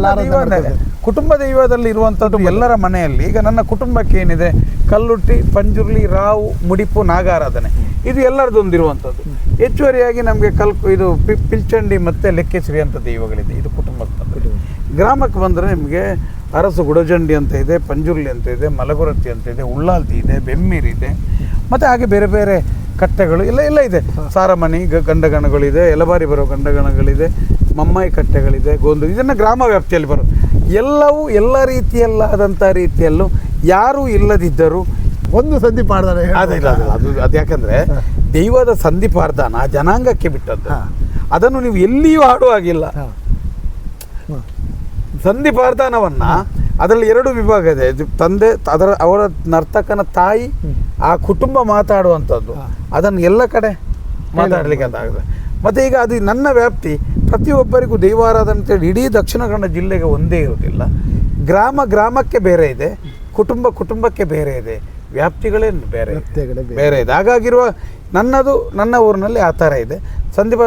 Speaker 1: ಕುಟುಂಬ ದೈವದಲ್ಲಿ ಇರುವಂಥದ್ದು ಎಲ್ಲರ ಮನೆಯಲ್ಲಿ. ಈಗ ನನ್ನ ಕುಟುಂಬಕ್ಕೆ ಏನಿದೆ ಕಲ್ಲುಟ್ಟಿ ಪಂಜುರ್ಲಿ ರಾವು ಮುಡಿಪು ನಾಗಾರಾಧನೆ. ಇದು ಎಲ್ಲರದೊಂದು ಇರುವಂಥದ್ದು ಹೆಚ್ಚುವರಿಯಾಗಿ ನಮಗೆ ಕಲ್ ಇದು ಪಿ- ಪಿಲ್ಚಂಡಿ ಮತ್ತು ಲೆಕ್ಕೆಶ್ರೀ ಅಂತ ದೈವಗಳಿದೆ. ಇದು ಕುಟುಂಬಕ್ಕೆ ಬಂದರೆ ಗ್ರಾಮಕ್ಕೆ ಬಂದರೆ ನಿಮಗೆ ಅರಸು ಗುಡಜಂಡಿ ಅಂತ ಇದೆ ಪಂಜುರ್ಲಿ ಅಂತ ಇದೆ ಮಲಗುರತಿ ಅಂತ ಇದೆ ಉಳ್ಳಾಲ್ತಿ ಇದೆ ಬೆಮ್ಮಿರಿ ಇದೆ. ಮತ್ತು ಹಾಗೆ ಬೇರೆ ಬೇರೆ ಕಟ್ಟೆಗಳು ಎಲ್ಲ ಎಲ್ಲ ಇದೆ. ಸಾರಮನಿ ಗಂಡಗಣಗಳಿದೆ ಎಲಬಾರಿ ಬರೋ ಗಂಡಗಣಗಳಿದೆ ಮಮ್ಮಾಯಿ ಕಟ್ಟೆಗಳಿದೆ ಗೋಂದು ಇದನ್ನು ಗ್ರಾಮ ವ್ಯಾಪ್ತಿಯಲ್ಲಿ ಬರೋದು. ಎಲ್ಲವೂ ಎಲ್ಲ ರೀತಿಯಲ್ಲಾದಂಥ ರೀತಿಯಲ್ಲೂ ಯಾರೂ ಇಲ್ಲದಿದ್ದರೂ
Speaker 2: ಒಂದು ಸಂಧಿ ಮಾಡ್ದಾನೆ
Speaker 1: ಅದಿಲ್ಲ ಅದು ಅದು ಅದು ಯಾಕಂದರೆ ದೈವದ ಸಂಧಿಪಾರ್ಧಾನ ಆ ಜನಾಂಗಕ್ಕೆ ಬಿಟ್ಟದ್ದು. ಅದನ್ನು ನೀವು ಎಲ್ಲಿಯೂ ಹಾಡುವಾಗಿಲ್ಲ ಸಂಧಿಪಾರ್ಧಾನವನ್ನು ಅದರಲ್ಲಿ ಎರಡು ವಿಭಾಗ ಇದು. ತಂದೆ ಅದರ ಅವರ ನರ್ತಕನ ತಾಯಿ ಆ ಕುಟುಂಬ ಮಾತಾಡುವಂಥದ್ದು. ಅದನ್ನು ಎಲ್ಲ ಕಡೆ ಮಾತಾಡಲಿಕ್ಕೆ ಅದಾಗುತ್ತೆ ಮತ್ತು ಈಗ ಅದು ನನ್ನ ವ್ಯಾಪ್ತಿ ಪ್ರತಿಯೊಬ್ಬರಿಗೂ ದೈವಾರಾಧನೆ ಅಂತೇಳಿ ಇಡೀ ದಕ್ಷಿಣ ಕನ್ನಡ ಜಿಲ್ಲೆಗೆ ಒಂದೇ ಇರುವುದಿಲ್ಲ. ಗ್ರಾಮ ಗ್ರಾಮಕ್ಕೆ ಬೇರೆ ಇದೆ ಕುಟುಂಬ ಕುಟುಂಬಕ್ಕೆ ಬೇರೆ ಇದೆ ವ್ಯಾಪ್ತಿಗಳೇ ಬೇರೆ
Speaker 2: ಬೇರೆ.
Speaker 1: ಬೇರೆ ಇದೆ. ಹಾಗಾಗಿರುವ ನನ್ನದು ನನ್ನ ಊರಿನಲ್ಲಿ ಆ ಥರ ಇದೆ. ಸಂದೀಪ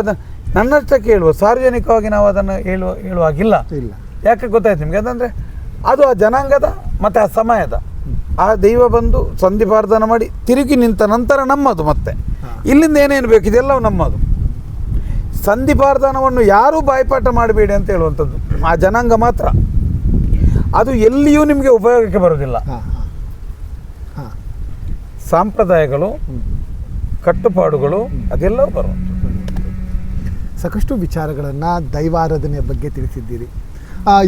Speaker 1: ನನ್ನಷ್ಟಕ್ಕೆ ಹೇಳುವ ಸಾರ್ವಜನಿಕವಾಗಿ ನಾವು ಅದನ್ನು ಹೇಳುವ ಹೇಳುವಾಗಿಲ್ಲ
Speaker 2: ಇಲ್ಲ.
Speaker 1: ಯಾಕೆ ಗೊತ್ತಾಯ್ತು ನಿಮಗೆ? ಅದಂದರೆ ಅದು ಆ ಜನಾಂಗದ ಮತ್ತು ಆ ಸಮಯದ. ಆ ದೈವ ಬಂದು ಸಂಧಿಪಾರ್ಧನ ಮಾಡಿ ತಿರುಗಿ ನಿಂತ ನಂತರ ನಮ್ಮದು ಮತ್ತೆ. ಇಲ್ಲಿಂದ ಏನೇನು ಬೇಕು ಇದೆಲ್ಲವೂ ನಮ್ಮದು. ಸಂಧಿಪಾರ್ಧನವನ್ನು ಯಾರೂ ಬಾಯ್ಪಾಠ ಮಾಡಬೇಡಿ ಅಂತ ಹೇಳುವಂಥದ್ದು. ಆ ಜನಾಂಗ ಮಾತ್ರ. ಅದು ಎಲ್ಲಿಯೂ ನಿಮಗೆ ಉಪಯೋಗಕ್ಕೆ ಬರೋದಿಲ್ಲ
Speaker 2: ಹಾಂ ಹಾಂ. ಹಾಂ.
Speaker 1: ಸಾಂಪ್ರದಾಯಗಳು ಕಟ್ಟುಪಾಡುಗಳು ಅದೆಲ್ಲವೂ ಬರುವಂಥದ್ದು.
Speaker 2: ಸಾಕಷ್ಟು ವಿಚಾರಗಳನ್ನು ದೈವಾರಾಧನೆಯ ಬಗ್ಗೆ ತಿಳಿಸಿದ್ದೀರಿ.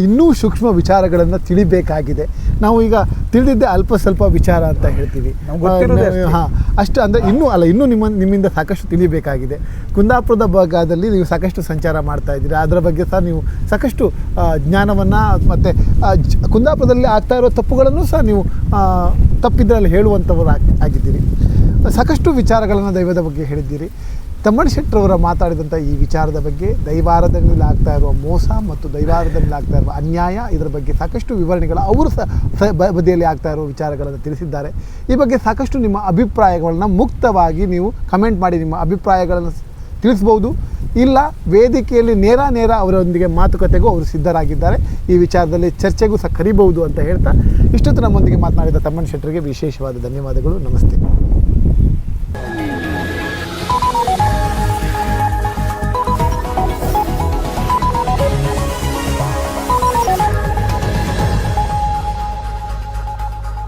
Speaker 2: ಇನ್ನೂ ಸೂಕ್ಷ್ಮ ವಿಚಾರಗಳನ್ನು ತಿಳಿಬೇಕಾಗಿದೆ. ನಾವು ಈಗ ತಿಳಿದಿದ್ದೆ ಅಲ್ಪ ಸ್ವಲ್ಪ ವಿಚಾರ ಅಂತ ಹೇಳ್ತೀವಿ. ಹಾಂ ಅಷ್ಟು ಅಂದರೆ ಇನ್ನೂ ಅಲ್ಲ ಇನ್ನೂ ನಿಮ್ಮ ನಿಮ್ಮಿಂದ ಸಾಕಷ್ಟು ತಿಳಿಬೇಕಾಗಿದೆ. ಕುಂದಾಪುರದ ಭಾಗದಲ್ಲಿ ನೀವು ಸಾಕಷ್ಟು ಸಂಚಾರ ಮಾಡ್ತಾ ಇದ್ದೀರಿ. ಅದರ ಬಗ್ಗೆ ಸಹ ನೀವು ಸಾಕಷ್ಟು ಜ್ಞಾನವನ್ನು ಮತ್ತು ಕುಂದಾಪುರದಲ್ಲಿ ಆಗ್ತಾ ಇರೋ ತಪ್ಪುಗಳನ್ನು ಸಹ ನೀವು ತಪ್ಪಿದ್ದರಲ್ಲಿ ತಪ್ಪಿದ್ರಲ್ಲಿ ಹೇಳುವಂಥವರು ಆಗಿದ್ದೀರಿ. ಸಾಕಷ್ಟು ವಿಚಾರಗಳನ್ನು ದೈವದ ಬಗ್ಗೆ ಹೇಳಿದ್ದೀರಿ. ತಮ್ಮಣ್ಣ ಶೆಟ್ಟರವರ ಮಾತಾಡಿದಂಥ ಈ ವಿಚಾರದ ಬಗ್ಗೆ ದೈವಾರಾಧನೆಯಲ್ಲಿ ಆಗ್ತಾ ಇರುವ ಮೋಸ ಮತ್ತು ದೈವಾರಾಧನೆಯಲ್ಲಿ ಆಗ್ತಾ ಇರುವ ಅನ್ಯಾಯ ಇದರ ಬಗ್ಗೆ ಸಾಕಷ್ಟು ವಿವರಣೆಗಳು ಅವರು ಸಹ ಬದಿಯಲ್ಲಿ ಆಗ್ತಾ ಇರುವ ವಿಚಾರಗಳನ್ನು ತಿಳಿಸಿದ್ದಾರೆ. ಈ ಬಗ್ಗೆ ಸಾಕಷ್ಟು ನಿಮ್ಮ ಅಭಿಪ್ರಾಯಗಳನ್ನು ಮುಕ್ತವಾಗಿ ನೀವು ಕಮೆಂಟ್ ಮಾಡಿ ನಿಮ್ಮ ಅಭಿಪ್ರಾಯಗಳನ್ನು ತಿಳಿಸ್ಬೋದು. ಇಲ್ಲ, ವೇದಿಕೆಯಲ್ಲಿ ನೇರ ನೇರ ಅವರೊಂದಿಗೆ ಮಾತುಕತೆಗೂ ಅವರು ಸಿದ್ಧರಾಗಿದ್ದಾರೆ. ಈ ವಿಚಾರದಲ್ಲಿ ಚರ್ಚೆಗೂ ಸಹ ಕರಿಬಹುದು ಅಂತ ಹೇಳ್ತಾ ಇಷ್ಟೊತ್ತು ನಮ್ಮೊಂದಿಗೆ ಮಾತನಾಡಿದ ತಮ್ಮಣ್ಣ ಶೆಟ್ಟರಿಗೆ ವಿಶೇಷವಾದ ಧನ್ಯವಾದಗಳು. ನಮಸ್ತೆ.